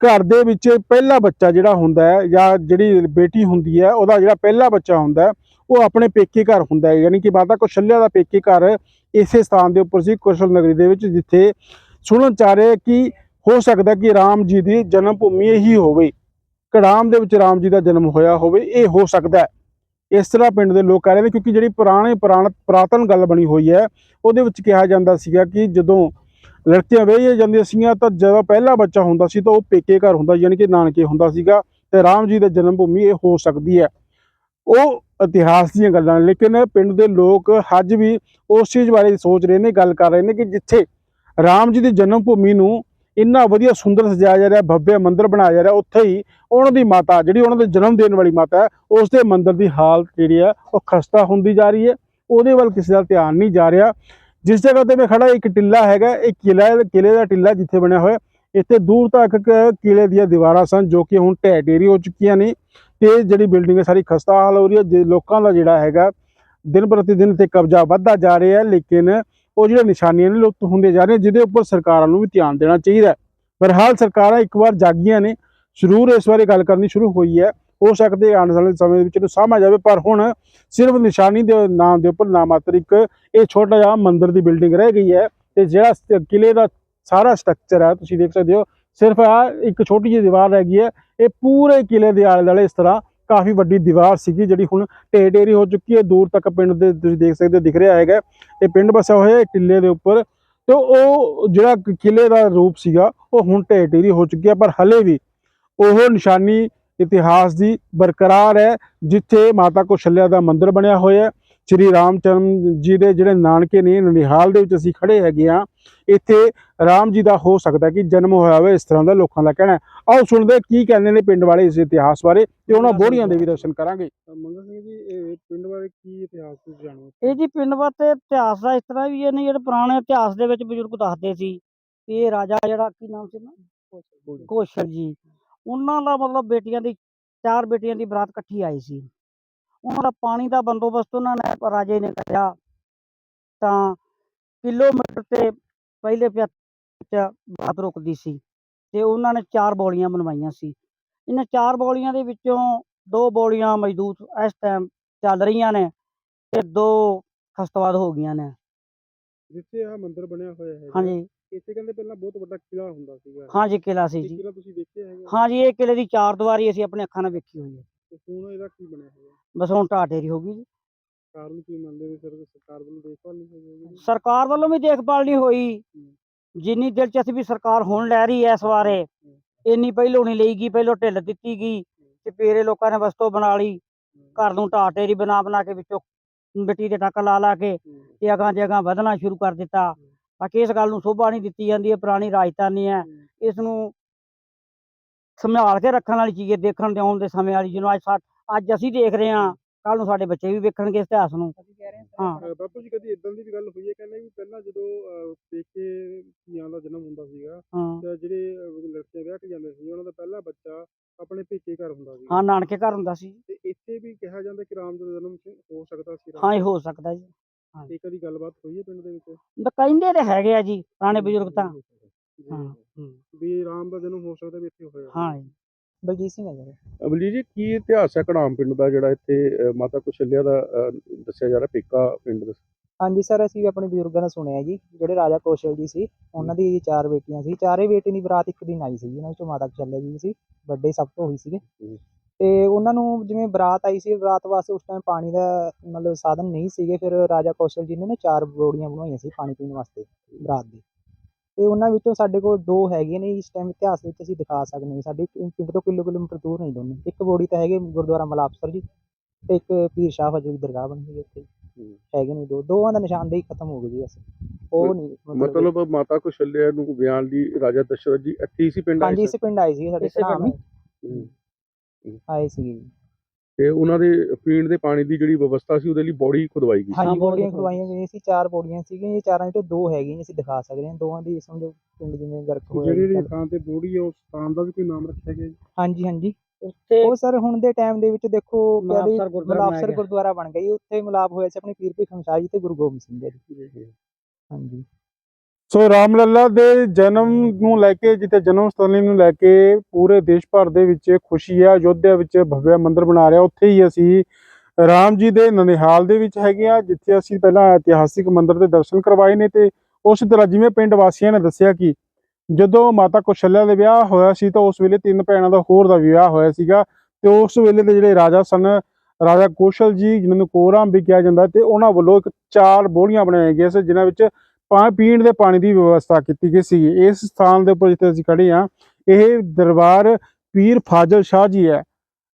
ਘਰ ਦੇ ਵਿੱਚ ਪਹਿਲਾ ਬੱਚਾ ਜਿਹੜਾ ਹੁੰਦਾ ਹੈ, ਜਾਂ ਜਿਹੜੀ ਬੇਟੀ ਹੁੰਦੀ ਹੈ, ਉਹਦਾ ਜਿਹੜਾ ਪਹਿਲਾ ਬੱਚਾ ਹੁੰਦਾ ਉਹ ਆਪਣੇ ਪੇਕੇ ਘਰ ਹੁੰਦਾ ਹੈ। ਯਾਨੀ ਕਿ ਮਾਤਾ ਕੌਸ਼ਲਿਆ ਦਾ ਪੇਕੇ ਘਰ ਇਸੇ ਸਥਾਨ ਦੇ ਉੱਪਰ ਸੀ ਕੁਸ਼ਲ ਨਗਰੀ ਦੇ ਵਿੱਚ, ਜਿੱਥੇ ਸੁਣਨ ਚ ਆ ਰਿਹਾ ਕਿ ਹੋ ਸਕਦਾ ਕਿ ਰਾਮ ਜੀ ਦੀ ਜਨਮ ਭੂਮੀ ਇਹੀ ਹੋਵੇ। ਕੜਾਮ ਦੇ ਵਿੱਚ ਰਾਮ ਜੀ ਦਾ ਜਨਮ ਹੋਇਆ ਹੋਵੇ, ਇਹ ਹੋ ਸਕਦਾ ਹੈ। ਇਸ ਤਰ੍ਹਾਂ ਪਿੰਡ ਦੇ ਲੋਕ ਕਹਿ ਰਹੇ ਨੇ, ਕਿਉਂਕਿ ਜਿਹੜੀ ਪੁਰਾਣੇ ਪੁਰਾਣ, ਪੁਰਾਤਨ ਗੱਲ ਬਣੀ ਹੋਈ ਹੈ, ਉਹਦੇ ਵਿੱਚ ਕਿਹਾ ਜਾਂਦਾ ਸੀਗਾ ਕਿ ਜਦੋਂ ਲੜਕੀਆਂ ਵਿਆਹੀਆਂ ਜਾਂਦੀਆਂ ਸੀਗੀਆਂ, ਤਾਂ ਜਦੋਂ ਪਹਿਲਾ ਬੱਚਾ ਹੁੰਦਾ ਸੀ, ਤਾਂ ਉਹ ਪੇਕੇ ਘਰ ਹੁੰਦਾ, ਯਾਨੀ ਕਿ ਨਾਨਕੇ ਹੁੰਦਾ ਸੀਗਾ, ਤੇ ਰਾਮ ਜੀ ਦਾ ਜਨਮ ਭੂਮੀ ਇਹ ਹੋ ਸਕਦੀ ਹੈ। ਉਹ ਇਤਿਹਾਸ ਦੀਆਂ ਗੱਲਾਂ ਲੇਕਿਨ ਪਿੰਡ ਦੇ ਲੋਕ ਅੱਜ ਵੀ ਉਸ ਚੀਜ਼ ਬਾਰੇ ਸੋਚ ਰਹੇ ਨੇ, ਗੱਲ ਕਰ ਰਹੇ ਨੇ ਕਿ ਜਿੱਥੇ ਰਾਮ ਜੀ ਦੀ ਜਨਮ ਭੂਮੀ ਨੂੰ ਇੰਨਾ ਵਧੀਆ ਸੁੰਦਰ ਸਜਾਇਆ ਜਾ ਰਿਹਾ ਭव्य ਮੰਦਿਰ ਬਣਾਇਆ ਜਾ ਰਿਹਾ, ਉੱਥੇ ਹੀ ਉਹਨਾਂ ਦੀ ਮਾਤਾ, ਜਿਹੜੀ ਉਹਨਾਂ ਦੇ ਜਨਮ ਦੇਣ ਵਾਲੀ ਮਾਤਾ ਹੈ, ਉਸ ਦੇ ਮੰਦਿਰ ਦੀ ਹਾਲਤ ਜਿਹੜੀ ਹੈ, ਉਹ ਖਸਤਾ ਹੁੰਦੀ ਜਾ ਰਹੀ ਹੈ। ਉਹਦੇ ਵੱਲ ਕਿਸੇ ਦਾ ਧਿਆਨ ਨਹੀਂ ਜਾ ਰਿਹਾ। ਜਿਸ ਜਗ੍ਹਾ ਤੇ ਮੈਂ ਖੜਾ ਇੱਕ ਟਿੱਲਾ ਹੈਗਾ, ਇਹ ਕਿਲਾ ਹੈ ਕਿਲੇ ਦਾ ਟਿੱਲਾ ਜਿੱਥੇ ਬਣਿਆ ਹੋਇਆ। ਇੱਥੇ ਦੂਰ ਤੱਕ ਕ- ਕਿਲੇ ਦੀਆਂ ਦੀਵਾਰਾਂ ਸਨ, ਜੋ ਕਿ ਹੁਣ ਢਹਿ ਢੇਰੀ ਹੋ ਚੁੱਕੀਆਂ ਨੇ। ਤੇ ਜਿਹੜੀ ਬਿਲਡਿੰਗ ਹੈ ਸਾਰੀ ਖਸਤਾ ਹਾਲ ਹੋ ਰਹੀ ਹੈ, ਜੇ ਲੋਕਾਂ ਦਾ ਜਿਹੜਾ ਹੈਗਾ, ਦਿਨ ਪ੍ਰਤੀ ਦਿਨ ਤੇ ਕਬਜ਼ਾ ਵੱਧਦਾ ਜਾ ਰਿਹਾ ਹੈ, ਲੇਕਿਨ ਉਹ ਜਿਹੜੇ ਨਿਸ਼ਾਨੀਆਂ ਨੇ ਲੁਪਤ ਹੁੰਦੇ ਜਾ ਰਹੇ ਜਿਹਦੇ ਉੱਪਰ ਸਰਕਾਰਾਂ ਨੂੰ ਵੀ ਧਿਆਨ ਦੇਣਾ ਚਾਹੀਦਾ ਹੈ। ਹਾਲ ਸਰਕਾਰਾਂ ਇੱਕ ਵਾਰ ਜਾਗੀਆਂ ਨੇ, ਜ਼ਰੂਰ ਇਸ ਬਾਰੇ ਗੱਲ ਕਰਨੀ ਸ਼ੁਰੂ ਹੋਈ ਹੈ। ਹੋ ਸਕਦੇ ਆਉਣ ਵਾਲੇ ਸਮੇਂ ਦੇ ਵਿੱਚ ਇਹਨੂੰ ਸਾਂਭਿਆ ਜਾਵੇ, ਪਰ ਹੁਣ ਸਿਰਫ ਨਿਸ਼ਾਨੀ ਦੇ ਨਾਮ ਦੇ ਉੱਪਰ ਨਾਮਾਤਰ ਇੱਕ ਇਹ ਛੋਟਾ ਜਿਹਾ ਮੰਦਿਰ ਦੀ ਬਿਲਡਿੰਗ ਰਹਿ ਗਈ ਹੈ, ਤੇ ਜਿਹੜਾ ਸ- ਕਿਲੇ ਦਾ ਸਾਰਾ ਸਟਰਕਚਰ ਹੈ, ਤੁਸੀਂ ਦੇਖ ਸਕਦੇ ਹੋ ਸਿਰਫ ਆ ਇੱਕ ਛੋਟੀ ਜਿਹੀ ਦੀਵਾਰ ਰਹਿ ਗਈ ਹੈ। ਇਹ ਪੂਰੇ ਕਿਲੇ ਦੇ ਆਲੇ ਦੁਆਲੇ ਇਸ ਤਰ੍ਹਾਂ ਕਾਫੀ ਵੱਡੀ ਦੀਵਾਰ ਸੀਗੀ ਜਿਹੜੀ ਹੁਣ ਢੇਰ ਢੇਰੀ ਹੋ ਚੁੱਕੀ ਹੈ। ਦੂਰ ਤੱਕ ਪਿੰਡ ਦੇ ਤੁਸੀਂ ਦੇਖ ਸਕਦੇ ਹੋ, ਦਿਖ ਰਿਹਾ ਹੈਗਾ। ਇਹ ਪਿੰਡ ਵਸਿਆ ਹੋਇਆ ਹੈ ਟਿੱਲੇ ਦੇ ਉੱਪਰ ਤੇ ਉਹ ਜਿਹੜਾ ਕ- ਕਿਲੇ ਦਾ ਰੂਪ ਸੀਗਾ, ਉਹ ਹੁਣ ਢੇਰ ਢੇਰੀ ਹੋ ਚੁੱਕੀ ਹੈ, ਪਰ ਹਲੇ ਵੀ ਉਹ ਨਿਸ਼ਾਨੀ ਇਤਿਹਾਸ ਦੀ ਬਰਕਰਾਰ ਹੈ, ਜਿੱਥੇ ਮਾਤਾ ਕੌਸ਼ਲਿਆ ਦਾ ਮੰਦਿਰ ਬਣਿਆ ਹੋਇਆ ਹੈ। ਸ੍ਰੀ ਰਾਮਚੰਦਰ ਜੀ ਦੇ ਜਿਹੜੇ ਨਾਨਕੇ ਨੇ ਨਨਿਹਾਲ ਦੇ ਵਿੱਚ ਅਸੀਂ ਖੜੇ ਹੈਗੇ ਆ ਇੱਥੇ ਰਾਮ ਜੀ ਦਾ ਹੋ ਸਕਦਾ ਕਿ ਜਨਮ ਹੋਇਆ ਹੋਵੇ ਇਸ ਤਰ੍ਹਾਂ ਦਾ ਲੋਕਾਂ ਦਾ ਕਹਿਣਾ। ਆਓ ਸੁਣਦੇ ਕੀ ਕਹਿੰਦੇ ਨੇ ਪਿੰਡ ਵਾਲੇ ਇਸ ਇਤਿਹਾਸ ਬਾਰੇ ਤੇ ਉਹਨਾਂ ਬੋੜੀਆਂ ਦੇ ਵੀ ਦਰਸ਼ਨ ਕਰਾਂਗੇ। ਮੰਗਲ ਸਿੰਘ ਜੀ ਇਹ ਪਿੰਡ ਬਾਰੇ ਕੀ ਇਤਿਹਾਸ ਤੁਸੀਂ ਜਾਣੋ? ਇਹ ਜੀ ਪਿੰਡ ਵਾਸਤੇ ਇਤਿਹਾਸ ਦਾ ਇਸ ਤਰ੍ਹਾਂ ਵੀ ਇਹ ਨੇ ਜਿਹੜੇ ਪੁਰਾਣੇ ਇਤਿਹਾਸ ਦੇ ਵਿੱਚ ਬਜ਼ੁਰਗ ਦੱਸਦੇ ਸੀ ਇਹ ਰਾਜਾ ਜਿਹੜਾ ਕੀ ਨਾਮ ਸੀ ਨਾ ਕੌਸ਼ਲ ਜੀ। ਉਹਨਾਂ ਦਾ ਮਤਲਬ ਬੇਟੀਆਂ ਦੀ ਚਾਰ ਬੇਟੀਆਂ ਦੀ ਬਰਾਤ ਇਕੱਠੀ ਆਈ ਸੀ। ਉਹਨਾਂ ਦਾ ਪਾਣੀ ਦਾ ਬੰਦੋਬਸਤ ਉਹਨਾਂ ਨੇ ਰਾਜੇ ਨੇ ਕਰਿਆ। ਤਾਂ ਕਿਲੋਮੀਟਰ ਤੇ ਪਹਿਲੇ ਪਿਆ ਚ ਬਰਾਤ ਰੁਕਦੀ ਸੀ ਤੇ ਉਹਨਾਂ ਨੇ ਚਾਰ ਬੌਲੀਆਂ ਬਣਵਾਈਆਂ ਸੀ। ਇਹਨਾਂ ਚਾਰ ਬੌਲੀਆਂ ਦੇ ਵਿੱਚੋਂ ਦੋ ਬੌਲੀਆਂ ਮਜ਼ਦੂਤ ਇਸ ਟਾਈਮ ਚੱਲ ਰਹੀਆਂ ਨੇ ਤੇ ਦੋ ਖਸਤਵਾਦ ਹੋ ਗਈਆਂ ਨੇ। ਜਿੱਥੇ ਆ ਮੰਦਿਰ ਬਣਿਆ ਹੋਇਆ ਹੈ ਹਾਂਜੀ। ਇੱਥੇ ਕਹਿੰਦੇ ਪਹਿਲਾਂ ਬਹੁਤ ਵੱਡਾ ਕਿਲਾ ਹੁੰਦਾ ਸੀਗਾ। ਹਾਂਜੀ ਕਿਲਾ ਸੀ ਜੀ। ਕਿਲਾ ਤੁਸੀਂ ਦੇਖਿਆ ਹੈਗਾ? ਹਾਂਜੀ ਇਹ ਕਿਲੇ ਦੀ ਚਾਰ ਦੀਵਾਰੀ ਅਸੀਂ ਆਪਣੇ ਅੱਖਾਂ ਨਾਲ ਵੇਖੀ ਹੋਈ ਹੈ। ਤੇ ਹੁਣ ਇਹਦਾ ਕੀ ਬਣਿਆ ਹੋਇਆ? ਬਸ ਹੁਣ ਢਾਹ ਢੇਰੀ ਹੋ ਗਈ ਜੀ। ਕਾਰਨ ਕੀ ਮੰਨਦੇ ਨੇ ਸਰ ਸਰਕਾਰ ਵੱਲੋਂ ਦੇਖਭਾਲ ਨਹੀਂ ਹੋਈ ਹੋਈ ਸਰਕਾਰ ਵੱਲੋਂ ਵੀ ਦੇਖਭਾਲ ਨਹੀਂ ਹੋਈ। ਜਿੰਨੀ ਦਿਲਚਸਪੀ ਸਰਕਾਰ ਹੁਣ ਲੈ ਰਹੀ ਐ ਇਸ ਬਾਰੇ ਇੰਨੀ ਪਹਿਲੋਂ ਨਹੀਂ ਲਈ ਗਈ ਪਹਿਲੋਂ ਢਿੱਲ ਦਿੱਤੀ ਗਈ। ਤੇ ਫੇਰੇ ਲੋਕਾਂ ਨੇ ਵਸਤੋਂ ਬਣਾ ਲਈ। ਘਰ ਨੂੰ ਢਾਹ ਢੇਰੀ ਬਣਾ ਬਣਾ ਕੇ ਵਿੱਚੋਂ ਮਿੱਟੀ ਦੇ ਟੱਕ ਲਾ ਲਾ ਕੇ ਤੇ ਅਗਾਂ ਦੀ ਅਗਾਂ ਵਧਣਾ ਸ਼ੁਰੂ ਕਰ ਦਿੱਤਾ। ਬਾਕੀ ਇਸ ਗੱਲ ਨੂੰ ਸ਼ੋਭਾ ਨਹੀਂ ਦਿੱਤੀ ਜਾਂਦੀ ਹੈ ਪੁਰਾਣੀ ਰਾਜਧਾਨੀ ਹੈ। ਇਸ ਨੂੰ ਸੰਭਾਲ ਕੇ ਰੱਖਣ ਵਾਲੀ ਚੀਜ਼ ਹੈ ਦੇਖਣ ਦੇ ਆਉਣ ਦੇ ਸਮੇਂ ਵਾਲੀ ਜਿਹਨੂੰ ਅੱਜ ਸਾ- ਅੱਜ ਅਸੀਂ ਦੇਖ ਰਹੇ ਹਾਂ ਕੱਲ ਨੂੰ ਸਾਡੇ ਬੱਚੇ ਵੀ ਵੇਖਣਗੇ ਇਸ ਇਤਿਹਾਸ ਨੂੰ। ਹਾਂ ਅਹ ਬਾਪੂ ਜੀ ਕਦੀ ਇਦਾਂ ਦੀ ਵੀ ਗੱਲ ਹੋਈ ਹੈ? ਕਹਿੰਦੇ ਵੀ ਪਹਿਲਾਂ ਜਦੋਂ ਅਹ, ਪੇਕੇ ਧੀਆਂ ਦਾ ਜਨਮ ਹੁੰਦਾ ਸੀਗਾ ਹਾਂ। ਤਾਂ ਜਿਹੜੇ ਅਹ, ਲੜਕੀਆਂ ਵਿਆਹ ਕੇ ਜਾਂਦੇ ਸੀ ਉਹਨਾਂ ਦਾ ਪਹਿਲਾ ਬੱਚਾ ਆਪਣੇ ਪੇਕੇ ਘਰ ਹੁੰਦਾ ਸੀ। ਹਾਂ ਨਾਨਕੇ ਘਰ ਹੁੰਦਾ ਸੀ। ਤੇ ਇੱਥੇ ਵੀ ਕਿਹਾ ਜਾਂਦਾ ਕਿ ਰਾਮ ਦਾ ਜਨਮ ਸੀ- ਹੋ ਸਕਦਾ ਸੀ ਹਾਂ ਇਹ। ਹੋ ਸਕਦਾ ਜੀ। ਇਹ ਕਦੀ ਗੱਲਬਾਤ ਹੋਈ ਹੈ ਪਿੰਡ ਦੇ ਵਿੱਚ? ਤਾਂ ਕਹਿੰਦੇ ਤੇ ਹੈਗੇ ਆ ਜੀ ਪੁਰਾਣੇ ਬਜ਼ੁਰਗ ਤਾਂ। ਹੂੰ। ਵੀ ਰਾਮ ਦਾ ਜਨਮ ਹੋ ਸਕਦਾ ਵੀ ਇੱਥੇ ਹੋਇਆ। ਹਾਂ ਜੀ। ਬਲਜੀਤ ਸਿੰਘ ਹੈ ਜੀ। ਅਬਲੀ ਜੀ ਕੀ ਇਤਿਹਾਸ ਹੈ ਕੜਾਮ ਪਿੰਡ ਦਾ ਜਿਹੜਾ ਇੱਥੇ ਮਾਤਾ ਕੁਸ਼ਲਿਆ ਦਾ ਦੱਸਿਆ ਜਾ ਰਿਹਾ ਪੇਕਾ ਪਿੰਡ ਦਾ? ਹਾਂਜੀ ਸਰ ਅਸੀਂ ਵੀ ਆਪਣੇ ਬਜ਼ੁਰਗਾਂ ਦਾ ਸੁਣਿਆ ਜੀ। ਜਿਹੜੇ ਰਾਜਾ ਕੌਸ਼ਲ ਜੀ ਸੀ ਉਹਨਾਂ ਦੀ ਚਾਰ ਬੇਟੀਆਂ ਸੀ। ਚਾਰੇ ਬੇਟੀ ਦੀ ਬਰਾਤ ਇੱਕ ਦਿਨ ਆਈ ਸੀ ਉਹਨਾਂ ਵਿੱਚੋਂ ਮਾਤਾ ਕੌਸ਼ਲਿਆ ਜੀ ਸੀ। ਵੱਡੇ ਸਭ ਤੋਂ ਹੋਈ ਸੀਗੇ। ਤੇ ਉਹਨਾਂ ਨੂੰ ਜਿਵੇਂ ਬਰਾਤ ਆਈ ਸੀ ਬਰਾਤ ਵਾਸਤੇ ਉਸ ਟਾਈਮ ਪਾਣੀ ਦਾ ਮਤਲਬ ਸਾਧਨ ਨਹੀਂ ਸੀਗੇ। ਫਿਰ ਰਾਜਾ ਕੌਸ਼ਲ ਜੀ ਨੇ ਨਾ ਚਾਰ ਬੋੜੀਆਂ ਬਣਵਾਈਆਂ ਸੀ ਪਾਣੀ ਪੀਣ ਵਾਸਤੇ ਬਰਾਤ ਦੀ। ਤੇ ਉਹਨਾਂ ਵਿੱਚੋਂ ਸਾਡੇ ਕੋਲ ਦੋ ਹੈਗੇ ਨੇ ਇਸ ਟਾਈਮ ਇਤਿਹਾਸ ਵਿੱਚ ਅਸੀਂ ਦਿਖਾ ਸਕਦੇ ਹਾਂ। ਸਾਡੇ ਪਿੰਡ ਤੋਂ ਕਿਲੋ ਕਿਲੋਮੀਟਰ ਦੂਰ ਨਹੀਂ ਦੋਨੇ। ਇੱਕ ਬੋੜੀ ਤਾਂ ਹੈਗੇ ਗੁਰਦੁਆਰਾ ਮਲਾਪਸਰ ਜੀ ਤੇ ਇੱਕ ਪੀਰ ਸ਼ਾਹ ਫਜਲ ਦੀ ਦਰਗਾਹ ਬਣੀ ਹੋਈ ਉੱਥੇ। ਹੈਗੇ ਨੇ ਦੋ। ਦੋਵਾਂ ਦਾ ਨਿਸ਼ਾਨਦੇਹੀ ਖਤਮ ਹੋ ਗਈ ਜੀ ਬਸ ਉਹ ਨਹੀਂ ਮਤਲਬ ਮਾਤਾ ਕੁਸ਼ਲਿਆ ਨੂੰ ਬਿਆਨ ਲਈ ਰਾਜਾ ਦਸ਼ਰਥ ਜੀ ਇੱਥੇ ਹੀ ਸੀ ਪਿੰਡ ਆਏ ਹਾਂਜੀ? ਇਸ ਪਿੰਡ ਆਏ ਸੀ ਸਾਡੇ ਭਰਾ। ਆਏ? ਸੀ ਜੀ। ਤੇ ਉਹਨਾਂ ਦੇ ਪੀਣ ਦੇ ਪਾਣੀ ਦੀ ਜਿਹੜੀ ਵਿਵਸਥਾ ਸੀ ਉਹਦੇ ਲਈ ਬੋੜੀ ਖੁਦਵਾਈ ਗਈ। ਹਾਂਜੀ ਬੋੜੀਆਂ ਖੁਦਵਾਈਆਂ ਗਈਆਂ ਸੀ ਚਾਰ ਬੋੜੀਆਂ ਸੀਗੀਆਂ ਇਹ ਚਾਰਾਂ ਵਿੱਚੋਂ ਦੋ ਹੈਗੀਆਂ ਅਸੀਂ ਦਿਖਾ ਸਕਦੇ ਹਾਂ ਦੋਵਾਂ ਦੀ ਸਮਝੋ ਪਿੰਡ ਜਿਵੇਂ ਗਰਕ ਹੋਇਆ ਜਿਹੜੀ ਕੱਲ੍ਹ। ਥਾਂ ਤੇ ਬੋੜੀ ਹੈ ਉਸ ਸਥਾਨ ਦਾ ਵੀ ਕੋਈ ਨਾਮ ਰੱਖਿਆ ਗਿਆ ਜੀ? ਹਾਂਜੀ ਹਾਂਜੀ। ਉੱਥੇ ਉਹ ਸਰ ਹੁਣ ਦੇ ਟਾਈਮ ਦੇ ਵਿੱਚ ਦੇਖੋ ਕਹਿੰਦੇ ਮਲਾਪਸਰ। ਗੁਰਦੁਆਰਾ ਬਣ ਗਿਆ ਜੀ ਉੱਥੇ ਮਿਲਾਪ ਹੋਇਆ ਸੀ ਆਪਣੀ ਪੀਰ ਭੀਖਮ ਸ਼ਾਹ ਜੀ ਤੇ ਗੁਰੂ ਗੋਬਿੰਦ ਸਿੰਘ ਜੀ ਦੀ। ਹਾਂਜੀ। ਸੋ ਰਾਮ ਲੱਲਾ ਦੇ ਜਨਮ ਨੂੰ ਲੈ ਕੇ, ਜਿੱਥੇ ਜਨਮ ਸਥਲੀ ਨੂੰ ਲੈ ਕੇ ਪੂਰੇ ਦੇਸ਼ ਭਰ ਦੇ ਵਿੱਚ ਖੁਸ਼ੀ ਹੈ, ਅਯੋਧਿਆ ਵਿੱਚ ਭਵਯ ਮੰਦਿਰ ਬਣਾ ਰਿਹਾ ਉੱਥੇ ਹੀ ਅਸੀਂ ਰਾਮ ਜੀ ਦੇ ਨਨਿਹਾਲ ਦੇ ਵਿੱਚ ਹੈਗੇ ਆ ਜਿੱਥੇ ਅਸੀਂ ਪਹਿਲਾਂ ਇਤਿਹਾਸਿਕ ਮੰਦਿਰ ਦੇ ਦਰਸ਼ਨ ਕਰਵਾਏ ਨੇ ਤੇ ਉਸ ਤਰ੍ਹਾਂ ਜਿਵੇਂ ਪਿੰਡ ਵਾਸੀਆਂ ਨੇ ਦੱਸਿਆ ਕਿ ਜਦੋਂ ਮਾਤਾ ਕੁਸ਼ਲਿਆ ਦੇ ਵਿਆਹ ਹੋਇਆ ਸੀ ਤਾਂ ਉਸ ਵੇਲੇ ਤਿੰਨ ਭੈਣਾਂ ਦਾ ਹੋਰ ਦਾ ਵਿਆਹ ਹੋਇਆ ਸੀਗਾ ਤੇ ਉਸ ਵੇਲੇ ਦੇ ਜਿਹੜੇ ਰਾਜਾ ਸਨ, ਰਾਜਾ ਕੌਸ਼ਲ ਜੀ, ਜਿਨ੍ਹਾਂ ਨੂੰ ਕੋਰਾਮ ਵੀ ਕਿਹਾ ਜਾਂਦਾ ਤੇ ਉਹਨਾਂ ਵੱਲੋਂ ਇੱਕ ਚਾਰ ਬੋਲੀਆਂ ਬਣਾਈਆਂ ਗਈਆਂ ਸੀ, ਜਿਨ੍ਹਾਂ ਵਿੱਚ ਪਾ ਪੀਣ ਦੇ ਪਾਣੀ ਦੀ ਵਿਵਸਥਾ ਕੀਤੀ ਗਈ ਸੀ ਇਸ ਸਥਾਨ ਦੇ ਉੱਪਰ ਜਿੱਥੇ ਅਸੀਂ ਖੜੇ ਹਾਂ, ਇਹ ਦਰਬਾਰ ਪੀਰ ਫਾਜ਼ਲ ਸ਼ਾਹ ਜੀ ਹੈ।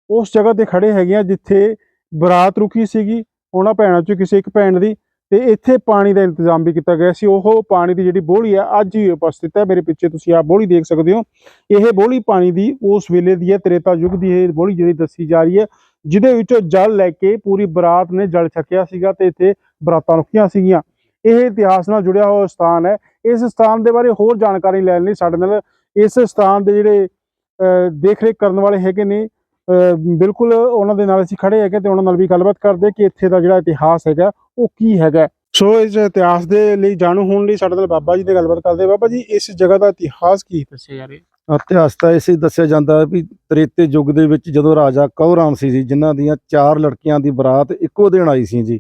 ਉਸ ਜਗ੍ਹਾ ਤੇ ਖੜੇ ਹੈਗੇ ਆ ਜਿੱਥੇ ਬਰਾਤ ਰੁਕੀ ਸੀਗੀ, ਉਹਨਾਂ ਭੈਣਾਂ ਚੋਂ ਕਿਸੇ ਇੱਕ ਭੈਣ ਦੀ ਤੇ ਇੱਥੇ ਪਾਣੀ ਦਾ ਇੰਤਜ਼ਾਮ ਵੀ ਕੀਤਾ ਗਿਆ ਸੀ। ਉਹ ਪਾਣੀ ਦੀ ਜਿਹੜੀ ਬੋਲੀ ਹੈ, ਅੱਜ ਹੀ ਉਪਸਥਿਤ ਹੈ। ਮੇਰੇ ਪਿੱਛੇ ਤੁਸੀਂ ਆਹ ਬੋਲੀ ਦੇਖ ਸਕਦੇ ਹੋ। ਇਹ ਬੋਲੀ ਪਾਣੀ ਦੀ ਉਸ ਵੇਲੇ ਦੀ ਹੈ, ਤ੍ਰੇਤਾ ਯੁੱਗ ਦੀ ਇਹ ਬੋਲੀ ਜਿਹੜੀ ਦੱਸੀ ਜਾ ਰਹੀ ਹੈ, ਜਿਹਦੇ ਵਿੱਚੋਂ ਜਲ ਲੈ ਕੇ ਪੂਰੀ ਬਰਾਤ ਨੇ ਜਲ ਛਕਿਆ ਸੀਗਾ ਤੇ ਇੱਥੇ ਬਰਾਤਾਂ ਰੁਕੀਆਂ ਸੀਗੀਆਂ। ਇਹ ਇਤਿਹਾਸ ਨਾਲ ਜੁੜਿਆ ਹੋਇਆ ਸਥਾਨ ਹੈ। ਇਸ ਸਥਾਨ ਦੇ ਬਾਰੇ ਹੋਰ ਜਾਣਕਾਰੀ ਲੈਣ ਲਈ ਸਾਡੇ ਨਾਲ ਇਸ ਸਥਾਨ ਦੇ ਜਿਹੜੇ ਅਹ, ਦੇਖ ਰੇਖ ਕਰਨ ਵਾਲੇ ਹੈਗੇ ਨੇ ਅਹ, ਬਿਲਕੁਲ ਉਹਨਾਂ ਦੇ ਨਾਲ ਅਸੀਂ ਖੜੇ ਹੈਗੇ ਤੇ ਉਹਨਾਂ ਨਾਲ ਵੀ ਗੱਲਬਾਤ ਕਰਦੇ ਕਿ ਇੱਥੇ ਦਾ ਜਿਹੜਾ ਇਤਿਹਾਸ ਹੈਗਾ ਉਹ ਕੀ ਹੈਗਾ। ਸੋ ਇਸ ਇਤਿਹਾਸ ਦੇ ਲਈ ਜਾਣੂ ਹੋਣ ਲਈ ਸਾਡੇ ਨਾਲ ਬਾਬਾ ਜੀ ਦੀ ਗੱਲਬਾਤ ਕਰਦੇ। ਬਾਬਾ ਜੀ ਇਸ ਜਗ੍ਹਾ ਦਾ ਇਤਿਹਾਸ ਕੀ ਦੱਸਿਆ ਜਾ ਰਿਹਾ ਇਤਿਹਾਸ ਤਾਂ ਇਸੇ ਦੱਸਿਆ ਜਾਂਦਾ ਹੈ ਵੀ ਤ੍ਰੇਤੇ ਯੁੱਗ ਦੇ ਵਿੱਚ ਜਦੋਂ ਰਾਜਾ ਕਉਰਾਮ ਸੀ ਜੀ ਜਿਨ੍ਹਾਂ ਦੀਆਂ ਚਾਰ ਲੜਕੀਆਂ ਦੀ ਬਰਾਤ ਇੱਕੋ ਦਿਨ ਆਈ ਸੀ ਜੀ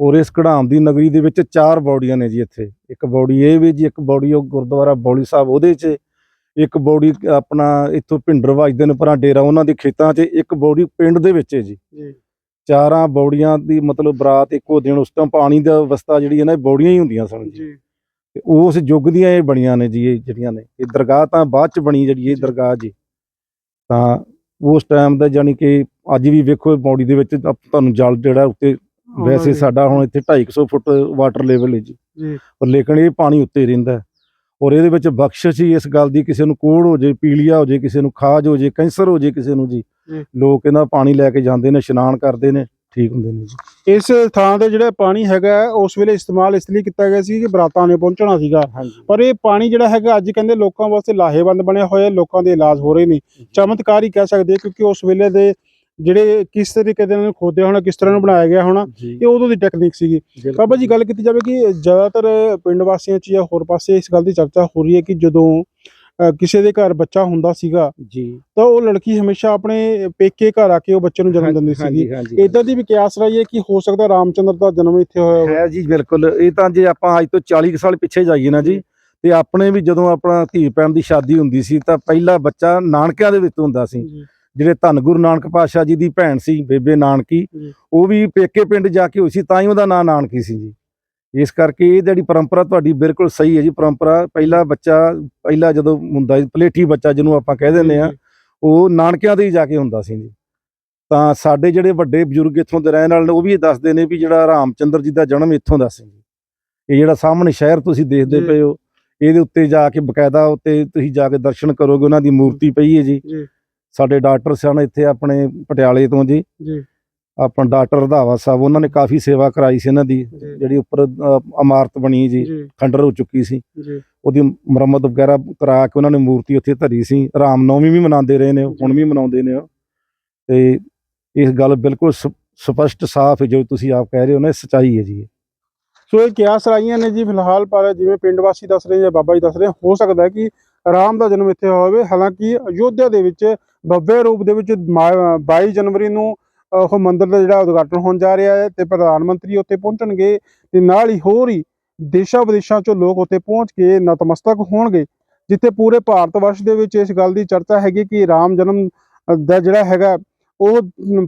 ਔਰ ਇਸ ਕਢਾਮ ਦੀ ਨਗਰੀ ਦੇ ਵਿੱਚ ਚਾਰ ਬੌੜੀਆਂ ਨੇ ਜੀ ਇੱਥੇ। ਇੱਕ ਬੌੜੀ ਇਹ ਵੀ ਜੀ ਇੱਕ ਬੌੜੀ ਉਹ ਗੁਰਦੁਆਰਾ ਬੌਲੀ ਸਾਹਿਬ ਉਹਦੇ 'ਚ ਇੱਕ ਬੌੜੀ ਆਪਣਾ ਇੱਥੋਂ ਭਿੰਡਰ ਵੱਜਦੇ ਨੇ ਪਰਾਂ ਡੇਰਾ ਉਹਨਾਂ ਦੇ ਖੇਤਾਂ 'ਚ ਇੱਕ ਬੌੜੀ ਪਿੰਡ ਦੇ ਵਿੱਚ ਹੈ ਜੀ। ਚਾਰਾਂ ਬੌੜੀਆਂ ਦੀ ਮਤਲਬ ਬਰਾਤ ਇੱਕੋ ਦਿਨ ਉਸ ਤੋਂ ਪਾਣੀ ਦਾ ਅਵਸਥਾ ਜਿਹੜੀ ਹੈ ਨਾ ਬੌੜੀਆਂ ਹੀ ਹੁੰਦੀਆਂ ਸਨ ਜੀ। ਤੇ ਉਸ ਯੁੱਗ ਦੀਆਂ ਇਹ ਬਣੀਆਂ ਨੇ ਜੀ ਇਹ ਜਿਹੜੀਆਂ ਨੇ। ਇਹ ਦਰਗਾਹ ਤਾਂ ਬਾਅਦ ਚ ਬਣੀ ਜਿਹੜੀ ਇਹ ਦਰਗਾਹ ਜੀ। ਤਾਂ ਉਸ ਟਾਈਮ ਦਾ ਜਾਨੀ ਕਿ ਅੱਜ ਵੀ ਵੇਖੋ ਬੌਡੀ ਦੇ ਵਿੱਚ ਤੁਹਾਨੂੰ ਜਲ ਜਿਹੜਾ ਉੱਤੇ ਵੈਸੇ। ਸਾਡਾ ਹੁਣ ਇੱਥੇ 250 ਫੁੱਟ ਵਾਟਰ ਲੈਵਲ ਹੈ ਜੀ। ਜੀ। ਪਰ ਲੇਕਿਨ ਇਹ ਪਾਣੀ ਉੱਤੇ ਰਹਿੰਦਾ। ਔਰ ਇਹਦੇ ਵਿੱਚ ਬਖਸ਼ਿਸ਼ ਹੀ ਇਸ ਗੱਲ ਦੀ ਕਿਸੇ ਨੂੰ ਕੋੜ ਹੋ ਜੇ ਪੀਲੀਆ ਹੋ ਜੇ ਕਿਸੇ ਨੂੰ ਖਾਜ ਹੋ ਜੇ ਕੈਂਸਰ ਹੋ ਜੇ ਕਿਸੇ ਨੂੰ ਜੀ। ਲੋਕ ਇਹਦਾ ਪਾਣੀ ਲੈ ਕੇ ਜਾਂਦੇ ਨੇ ਇਸ਼ਨਾਨ ਕਰਦੇ ਨੇ ਠੀਕ ਹੁੰਦੇ ਨੇ ਜੀ। ਇਸ ਥਾਂ ਤੇ ਜਿਹੜਾ ਪਾਣੀ ਹੈਗਾ ਉਸ ਵੇਲੇ ਇਸਤੇਮਾਲ ਇਸ ਲਈ ਕੀਤਾ ਗਿਆ ਸੀ ਕਿ ਬਰਾਤਾਂ ਨੇ ਪਹੁੰਚਣਾ ਸੀਗਾ। ਪਰ ਇਹ ਪਾਣੀ ਜਿਹੜਾ ਹੈਗਾ ਅੱਜ ਕਹਿੰਦੇ ਲੋਕਾਂ ਵਾਸਤੇ ਲਾਹੇਵੰਦ ਬਣਿਆ ਹੋਇਆ ਲੋਕਾਂ ਦੇ ਇਲਾਜ ਹੋ ਰਹੇ ਨੇ। ਚਮਤਕਾਰ ਹੀ ਕਹਿ ਸਕਦੇ ਕਿਉਂਕਿ ਉਸ ਵੇਲੇ ਦੇ ਜਿਹੜੇ ਕਿਸ ਤਰੀਕੇ ਦੇ ਨਾਲ ਖੋਦਿਆ ਹੋਣਾ ਕਿਸ ਤਰ੍ਹਾਂ ਨੂੰ ਬਣਾਇਆ ਗਿਆ ਹੋਣਾ ਇਹ ਉਦੋਂ ਦੀ ਟੈਕਨੀਕ ਸੀਗੀ। ਬਾਬਾ ਜੀ ਗੱਲ ਕੀਤੀ ਜਾਵੇ ਕਿ ਜ਼ਿਆਦਾਤਰ ਪਿੰਡ ਵਾਸੀਆਂ 'ਚ ਜਾਂ ਹੋਰ ਪਾਸੇ ਇਸ ਗੱਲ ਦੀ ਚਰਚਾ ਹੋ ਰਹੀ ਹੈ ਕਿ ਜਦੋਂ ਕਿਸੇ ਦੇ ਘਰ ਬੱਚਾ ਹੁੰਦਾ ਸੀਗਾ ਜੀ। ਤਾਂ ਉਹ ਲੜਕੀ ਹਮੇਸ਼ਾ ਆਪਣੇ ਪੇਕੇ ਘਰ ਆ ਕੇ ਉਹ ਬੱਚੇ ਨੂੰ ਜਨਮ ਦਿੰਦੀ ਸੀਗੀ। ਇਦਾਂ ਦੀ ਵੀ ਕਿਆਸ ਰਹੀ ਹੈ ਕਿ ਹੋ ਸਕਦਾ ਰਾਮਚੰਦਰ ਦਾ ਜਨਮ ਇੱਥੇ ਹੋਇਆ ਹੋਵੇ। ਹੈ ਜੀ ਬਿਲਕੁਲ। ਇਹ ਤਾਂ ਜੇ ਆਪਾਂ ਅੱਜ ਤੋਂ 40 ਕੁ ਸਾਲ ਪਿੱਛੇ ਜਾਈਏ ਨਾ ਜੀ ਤੇ ਆਪਣੇ ਵੀ ਜਦੋਂ ਆਪਣਾ ਧੀ ਭੈਣ ਦੀ ਸ਼ਾਦੀ ਹੁੰਦੀ ਸੀ ਤਾਂ ਪਹਿਲਾ ਬੱਚਾ ਨਾਨਕਿਆਂ ਦੇ ਵਿੱਚ ਹੁੰਦਾ ਸੀ। ਜਿਹੜੇ ਧੰਨ ਗੁਰੂ ਨਾਨਕ ਪਾਤਸ਼ਾਹ ਜੀ ਦੀ ਭੈਣ ਸੀ ਬੇਬੇ ਨਾਨਕੀ। ਉਹ ਵੀ ਪੇਕੇ ਪਿੰਡ ਜਾ ਕੇ ਹੋਈ ਸੀ ਤਾਂ ਹੀ ਉਹਦਾ ਨਾਂ ਨਾਨਕੀ ਸੀ ਜੀ। ਇਸ ਕਰਕੇ ਇਹ ਜਿਹੜੀ ਪਰੰਪਰਾ ਤੁਹਾਡੀ ਬਿਲਕੁਲ ਸਹੀ ਹੈ ਜੀ ਪਰੰਪਰਾ ਪਹਿਲਾ ਬੱਚਾ ਪਹਿਲਾ ਜਦੋਂ ਹੁੰਦਾ ਪਲੇਠੀ ਬੱਚਾ ਜਿਹਨੂੰ ਆਪਾਂ ਕਹਿ ਦਿੰਦੇ ਆ ਉਹ ਨਾਨਕਿਆਂ ਦੇ ਹੀ ਜਾ ਕੇ ਹੁੰਦਾ ਸੀ ਜੀ। ਤਾਂ ਸਾਡੇ ਜਿਹੜੇ ਵੱਡੇ ਬਜ਼ੁਰਗ ਇੱਥੋਂ ਦੇ ਰਹਿਣ ਵਾਲੇ ਉਹ ਵੀ ਇਹ ਦੱਸਦੇ ਨੇ ਵੀ ਜਿਹੜਾ ਰਾਮਚੰਦਰ ਜੀ ਦਾ ਜਨਮ ਇੱਥੋਂ ਦਾ ਸੀ ਜੀ। ਇਹ ਜਿਹੜਾ ਸਾਹਮਣੇ ਸ਼ਹਿਰ ਤੁਸੀਂ ਦੇਖਦੇ। ਪਏ ਹੋ ਇਹਦੇ ਉੱਤੇ ਜਾ ਕੇ ਬਕਾਇਦਾ ਉੱਤੇ ਤੁਸੀਂ ਜਾ ਕੇ ਦਰਸ਼ਨ ਕਰੋਗੇ ਉਹਨਾਂ ਦੀ ਮੂਰਤੀ ਪਈ ਹੈ ਜੀ। ਸਾਡੇ ਡਾਕਟਰ ਸਨ ਇੱਥੇ ਆਪਣੇ ਪਟਿਆਲੇ ਤੋਂ ਜੀ। ਜੀ। ਆਪਣਾ ਡਾਕਟਰ ਰਧਾਵਾ ਸਾਹਿਬ ਉਹਨਾਂ ਨੇ ਕਾਫੀ ਸੇਵਾ ਕਰਾਈ ਸੀ ਇਹਨਾਂ ਦੀ। ਜਿਹੜੀ ਉੱਪਰ ਇਮਾਰਤ ਬਣੀ ਜੀ ਖੰਡਰ ਹੋ ਚੁੱਕੀ ਸੀ। ਜੀ। ਉਹਦੀ ਮੁਰੰਮਤ ਵਗੈਰਾ ਕਰਾ ਕੇ ਉਹਨਾਂ ਨੇ ਮੂਰਤੀ ਉੱਥੇ ਧਰੀ ਸੀ। ਰਾਮ ਨੌਮੀ ਵੀ ਮਨਾਉਂਦੇ ਰਹੇ ਨੇ ਹੁਣ ਵੀ ਮਨਾਉਂਦੇ ਨੇ ਤੇ ਇਸ ਗੱਲ ਬਿਲਕੁਲ ਸਪ- ਸਪਸ਼ਟ ਸਾਫ਼ ਹੈ ਜੋ ਤੁਸੀਂ ਆਪ ਕਹਿ ਰਹੇ ਹੋ ਨਾ ਸਚਾਈ ਹੈ ਜੀ। ਸੋ ਇਹ ਕਿਆਸ ਰਾਈਆਂ ਨੇ ਜੀ ਫਿਲਹਾਲ ਪਰ ਜਿਵੇਂ ਪਿੰਡ ਵਾਸੀ ਦੱਸ ਰਹੇ ਜਾਂ ਬਾਬਾ ਜੀ ਦੱਸ ਰਹੇ ਹੋ ਸਕਦਾ ਕਿ ਰਾਮ ਦਾ ਜਨਮ ਇੱਥੇ ਹੋਵੇ। ਹਾਲਾਂਕਿ ਅਯੋਧਿਆ ਦੇ ਵਿੱਚ ਭव्य ਰੂਪ ਦੇ ਵਿੱਚ ਮਾ- 22 ਜਨਵਰੀ ਨੂੰ ਉਹ ਮੰਦਿਰ ਦਾ ਜਿਹੜਾ ਉਦਘਾਟਨ ਹੋਣ ਜਾ ਰਿਹਾ ਹੈ ਤੇ ਪ੍ਰਧਾਨ ਮੰਤਰੀ ਉੱਥੇ ਪਹੁੰਚਣਗੇ ਤੇ ਨਾਲ ਹੀ ਹੋਰ ਹੀ ਦੇਸ਼ਾਂ ਵਿਦੇਸ਼ਾਂ ਚੋਂ ਲੋਕ ਉੱਥੇ ਪਹੁੰਚ ਕੇ ਨਤਮਸਤਕ ਹੋਣਗੇ, ਜਿੱਥੇ ਪੂਰੇ ਭਾਰਤ ਵਰਸ਼ ਦੇ ਵਿੱਚ ਇਸ ਗੱਲ ਦੀ ਚਰਚਾ ਹੈਗੀ ਕਿ ਰਾਮ ਜਨਮ ਦਾ ਜਿਹੜਾ ਹੈਗਾ, ਉਹ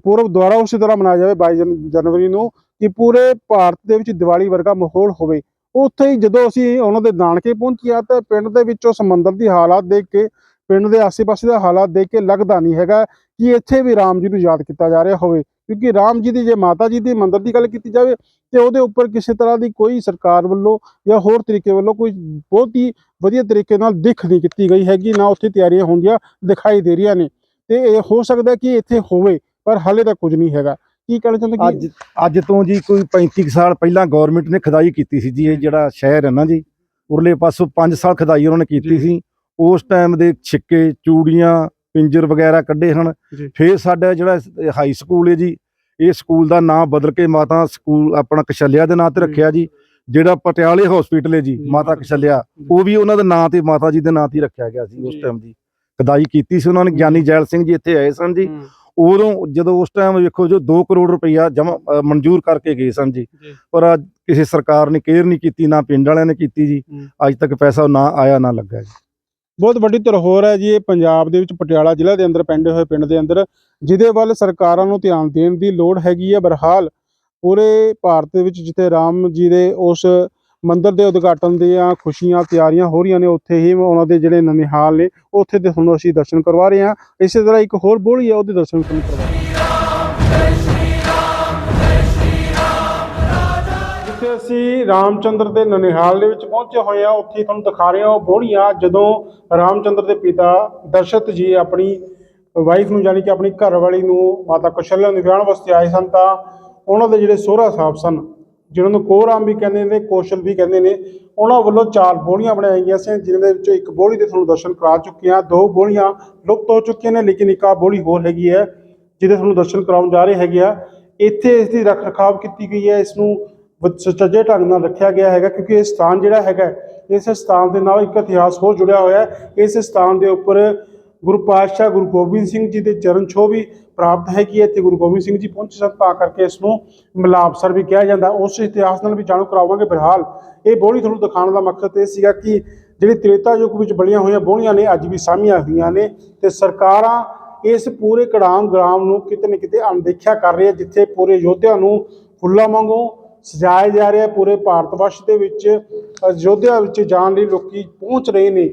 ਪੂਰਬ ਦੁਆਰਾ ਉਸੇ ਤਰ੍ਹਾਂ ਮਨਾਇਆ ਜਾਵੇ 22 ਜਨ- ਜਨਵਰੀ ਨੂੰ, ਕਿ ਪੂਰੇ ਭਾਰਤ ਦੇ ਵਿੱਚ ਦੀਵਾਲੀ ਵਰਗਾ ਮਾਹੌਲ ਹੋਵੇ। ਉੱਥੇ ਹੀ ਜਦੋਂ ਅਸੀਂ ਉਹਨਾਂ ਦੇ ਨਾਨਕੇ ਪਹੁੰਚਿਆ ਤਾਂ ਪਿੰਡ ਦੇ ਵਿੱਚੋਂ ਸਮੁੰਦਰ ਦੀ ਹਾਲਾਤ ਦੇਖ ਕੇ ਪਿੰਡ ਦੇ ਆਸ-ਪਾਸੇ ਦਾ ਹਾਲਾਤ ਦੇਖ ਕੇ ਲੱਗਦਾ ਨਹੀਂ ਹੈਗਾ ਕਿ ਇੱਥੇ ਵੀ ਰਾਮ ਜੀ ਨੂੰ ਯਾਦ ਕੀਤਾ ਜਾ ਰਿਹਾ ਹੋਵੇ। ਕਿਉਂਕਿ ਰਾਮ ਜੀ ਦੀ ਜੇ ਮਾਤਾ ਜੀ ਦੀ ਮੰਦਿਰ ਦੀ ਗੱਲ ਕੀਤੀ ਜਾਵੇ ਤੇ ਉਹਦੇ ਉੱਪਰ ਕਿਸੇ ਤਰ੍ਹਾਂ ਦੀ ਕੋਈ ਸਰਕਾਰ ਵੱਲੋਂ ਜਾਂ ਹੋਰ ਤਰੀਕੇ ਵੱਲੋਂ ਕੋਈ ਬਹੁਤ ਹੀ ਵਧੀਆ ਤਰੀਕੇ ਨਾਲ ਦਿੱਖ ਨਹੀਂ ਕੀਤੀ ਗਈ ਹੈਗੀ ਨਾ ਉੱਥੇ ਤਿਆਰੀਆਂ ਹੁੰਦੀਆਂ ਦਿਖਾਈ ਦੇ ਰਹੀਆਂ ਨੇ। ਤੇ ਇਹ ਹੋ ਸਕਦਾ ਕਿ ਇੱਥੇ ਹੋਵੇ ਪਰ ਹਾਲੇ ਤੱਕ ਕੁਝ ਨਹੀਂ ਹੈਗਾ। ਕੀ ਕਹਿਣਾ ਚਾਹੁੰਦੇ ਕਿ ਅੱਜ ਅੱਜ ਤੋਂ ਜੀ ਕੋਈ 35 ਕੁ ਸਾਲ ਪਹਿਲਾਂ ਗਵਰਨਮੈਂਟ ਨੇ ਖੁਦਾਈ ਕੀਤੀ ਸੀ ਜੀ ਇਹ ਜਿਹੜਾ ਸ਼ਹਿਰ ਹੈ ਨਾ ਜੀ ਉਰਲੇ ਪਾਸੋਂ 5 ਸਾਲ ਖੁਦਾਈ ਉਹਨਾਂ ਨੇ ਕੀਤੀ। ਸੀ। ਉਸ ਟਾਈਮ ਦੇ ਛਿੱਕੇ ਚੂੜੀਆਂ ਪਿੰਜਰ ਵਗੈਰਾ ਕੱਢੇ ਹਨ। ਫਿਰ ਸਾਡਾ ਜਿਹੜਾ ਹਾਈ ਸਕੂਲ ਹੈ ਜੀ ਇਹ ਸਕੂਲ ਦਾ ਨਾਮ ਬਦਲ ਕੇ ਮਾਤਾ ਸਕੂਲ ਆਪਣਾ ਕਸ਼ਲਿਆ ਦੇ ਨਾਂ ਤੇ। ਰੱਖਿਆ ਜੀ ਜਿਹੜਾ ਪਟਿਆਲੇ ਹਸਪੀਟਲ ਹੈ ਜੀ ਮਾਤਾ ਕਸ਼ਲਿਆ। ਉਹ ਵੀ ਉਹਨਾਂ ਦੇ ਨਾਂ ਤੇ ਮਾਤਾ ਜੀ ਦੇ ਨਾਂ ਤੇ ਰੱਖਿਆ ਗਿਆ ਸੀ ਉਸ। ਟਾਈਮ ਜੀ ਖੁਦਾਈ ਕੀਤੀ ਸੀ ਉਹਨਾਂ ਨੇ ਗਿਆਨੀ ਜੈਲ ਸਿੰਘ ਜੀ ਇੱਥੇ ਆਏ ਸਨ ਜੀ ਉਦੋਂ ਜਦੋਂ ਉਸ ਟਾਈਮ ਵੇਖੋ ਜੋ 2 ਕਰੋੜ ਰੁਪਈਆ ਜਮ੍ਹਾਂ ਅ, ਮਨਜ਼ੂਰ ਕਰਕੇ ਗਏ ਸਨ ਜੀ। ਪਰ ਅੱਜ ਕਿਸੇ ਸਰਕਾਰ ਨੇ ਕੇਅਰ ਨਹੀਂ ਕੀਤੀ ਨਾ ਪਿੰਡ ਵਾਲਿਆਂ ਨੇ ਕੀਤੀ ਜੀ। ਅੱਜ ਤੱਕ ਪੈਸਾ ਨਾ ਆਇਆ ਨਾ ਲੱਗਾ ਜੀ ਬਹੁਤ ਵੱਡੀ ਧਰੋਹਰ ਹੈ ਜੀ, ਇਹ ਪੰਜਾਬ ਦੇ ਵਿੱਚ ਪਟਿਆਲਾ ਜ਼ਿਲ੍ਹਾ ਦੇ ਅੰਦਰ ਪੈਂਦੇ ਹੋਏ ਪਿੰਡ ਦੇ ਅੰਦਰ, ਜਿਹਦੇ ਵੱਲ ਸਰਕਾਰਾਂ ਨੂੰ ਧਿਆਨ ਦੇਣ ਦੀ ਲੋੜ ਹੈਗੀ ਹੈ ਬਰਹਾਲ। ਪੂਰੇ ਭਾਰਤ ਦੇ ਵਿੱਚ ਜਿੱਥੇ ਰਾਮ ਜੀ ਦੇ ਉਸ ਮੰਦਰ ਦੇ ਉਦਘਾਟਨ ਦੀਆਂ ਖੁਸ਼ੀਆਂ, ਤਿਆਰੀਆਂ ਹੋ ਰਹੀਆਂ ਨੇ, ਉੱਥੇ ਹੀ ਉਹਨਾਂ ਦੇ ਜਿਹੜੇ ਨਨਿਹਾਲ ਨੇ, ਉੱਥੇ ਦੇ ਤੁਹਾਨੂੰ ਅਸੀਂ ਦਰਸ਼ਨ ਕਰਵਾ ਰਹੇ ਹਾਂ। ਇਸੇ ਤਰ੍ਹਾਂ ਇੱਕ ਹੋਰ ਬੋਲੀ ਹੈ, ਉਹਦੇ ਦਰਸ਼ਨ ਕਰਵਾ ਅਸੀਂ ਰਾਮਚੰਦਰ ਦੇ ਨਨਿਹਾਲ ਦੇ ਵਿੱਚ ਪਹੁੰਚੇ ਹੋਏ ਆ ਉੱਥੇ ਤੁਹਾਨੂੰ ਦਿਖਾ ਰਹੇ ਹਾਂ ਉਹ ਬੋੜੀਆਂ ਜਦੋਂ ਰਾਮਚੰਦਰ ਦੇ ਪਿਤਾ ਦਰਸ਼ਤ ਜੀ ਆਪਣੀ ਵਾਈਫ ਨੂੰ ਯਾਨੀ ਕਿ ਆਪਣੀ ਘਰਵਾਲੀ ਨੂੰ ਮਾਤਾ ਕੁਸ਼ਲਿਆ ਨੂੰ ਵਿਆਹਣ ਵਾਸਤੇ ਆਏ ਸਨ ਤਾਂ ਉਹਨਾਂ ਦੇ ਜਿਹੜੇ ਸੋਹਰਾ ਸਾਹਿਬ ਸਨ ਜਿਹਨਾਂ ਨੂੰ ਕੋਰਾਮ ਵੀ ਕਹਿੰਦੇ ਨੇ, ਕੌਸ਼ਲ ਵੀ ਕਹਿੰਦੇ ਨੇ, ਉਹਨਾਂ ਵੱਲੋਂ ਚਾਰ ਬੋਲੀਆਂ ਬਣਾਈਆਂ ਗਈਆਂ ਸੀ। ਜਿਨ੍ਹਾਂ ਦੇ ਵਿੱਚੋਂ ਇੱਕ ਬੋਲੀ ਦੇ ਤੁਹਾਨੂੰ ਦਰਸ਼ਨ ਕਰਾ ਚੁੱਕੇ ਹਾਂ। ਦੋ ਬੋਲੀਆਂ ਲੁਪਤ ਹੋ ਚੁੱਕੀਆਂ ਨੇ, ਲੇਕਿਨ ਇੱਕ ਆ ਬੋਲੀ ਹੋਰ ਹੈਗੀ ਹੈ, ਜਿਹਦੇ ਤੁਹਾਨੂੰ ਦਰਸ਼ਨ ਕਰਾਉਣ ਜਾ ਰਹੇ ਹੈਗੇ ਆ। ਇੱਥੇ ਇਸ ਦੀ ਰੱਖ ਰਖਾਵ ਕੀਤੀ ਗਈ ਹੈ। ਇਸ ਨੂੰ ਸੁਚੱਜੇ ਢੰਗ ਨਾਲ ਰੱਖਿਆ ਗਿਆ ਹੈਗਾ ਕਿਉਂਕਿ ਇਹ ਸਥਾਨ ਜਿਹੜਾ ਹੈਗਾ, ਇਸ ਸਥਾਨ ਦੇ ਨਾਲ ਇੱਕ ਇਤਿਹਾਸ ਹੋਰ ਜੁੜਿਆ ਹੋਇਆ ਹੈ। ਇਸ ਸਥਾਨ ਦੇ ਉੱਪਰ ਗੁਰੂ ਪਾਤਸ਼ਾਹ ਗੁਰੂ ਗੋਬਿੰਦ ਸਿੰਘ ਜੀ ਦੇ ਚਰਨ ਛੋਹ ਵੀ ਪ੍ਰਾਪਤ ਹੈ। ਕਿ ਇੱਥੇ ਗੁਰੂ ਗੋਬਿੰਦ ਸਿੰਘ ਜੀ ਪਹੁੰਚੇ ਸਨ, ਤਾਂ ਕਰਕੇ ਇਸ ਨੂੰ ਮਿਲਾਪਸਰ ਵੀ ਕਿਹਾ ਜਾਂਦਾ। ਉਸ ਇਤਿਹਾਸ ਨਾਲ ਵੀ ਜਾਣੂ ਕਰਾਵਾਂਗੇ ਫਿਲਹਾਲ। ਇਹ ਬੋਲੀ ਤੁਹਾਨੂੰ ਦਿਖਾਉਣ ਦਾ ਮਕਸਦ ਇਹ ਸੀਗਾ ਕਿ ਜਿਹੜੀ ਤ੍ਰੇਤਾ ਯੁੱਗ ਵਿੱਚ ਬਣੀਆਂ ਹੋਈਆਂ ਬੋਲੀਆਂ ਨੇ, ਅੱਜ ਵੀ ਸਾਹਮਣੇ ਹੋਈਆਂ ਨੇ ਤੇ ਸਰਕਾਰਾਂ ਇਸ ਪੂਰੇ ਕੜਾਮ ਗ੍ਰਾਮ ਨੂੰ ਕਿਤੇ ਨਾ ਕਿਤੇ ਅਣਦੇਖਿਆ ਕਰ ਰਹੀ ਹੈ ਜਿੱਥੇ ਪੂਰੇ ਯੋਧਿਆਂ ਨੂੰ ਫੁੱਲਾਂ ਵਾਂਗੂ ਸਜਾਇਆ ਜਾ ਰਿਹਾ ਪੂਰੇ ਭਾਰਤ ਵਰਸ਼ ਦੇ ਵਿੱਚ, ਅਯੋਧਿਆ ਵਿੱਚ ਜਾਣ ਲਈ ਲੋਕੀ ਪਹੁੰਚ ਰਹੇ ਨੇ।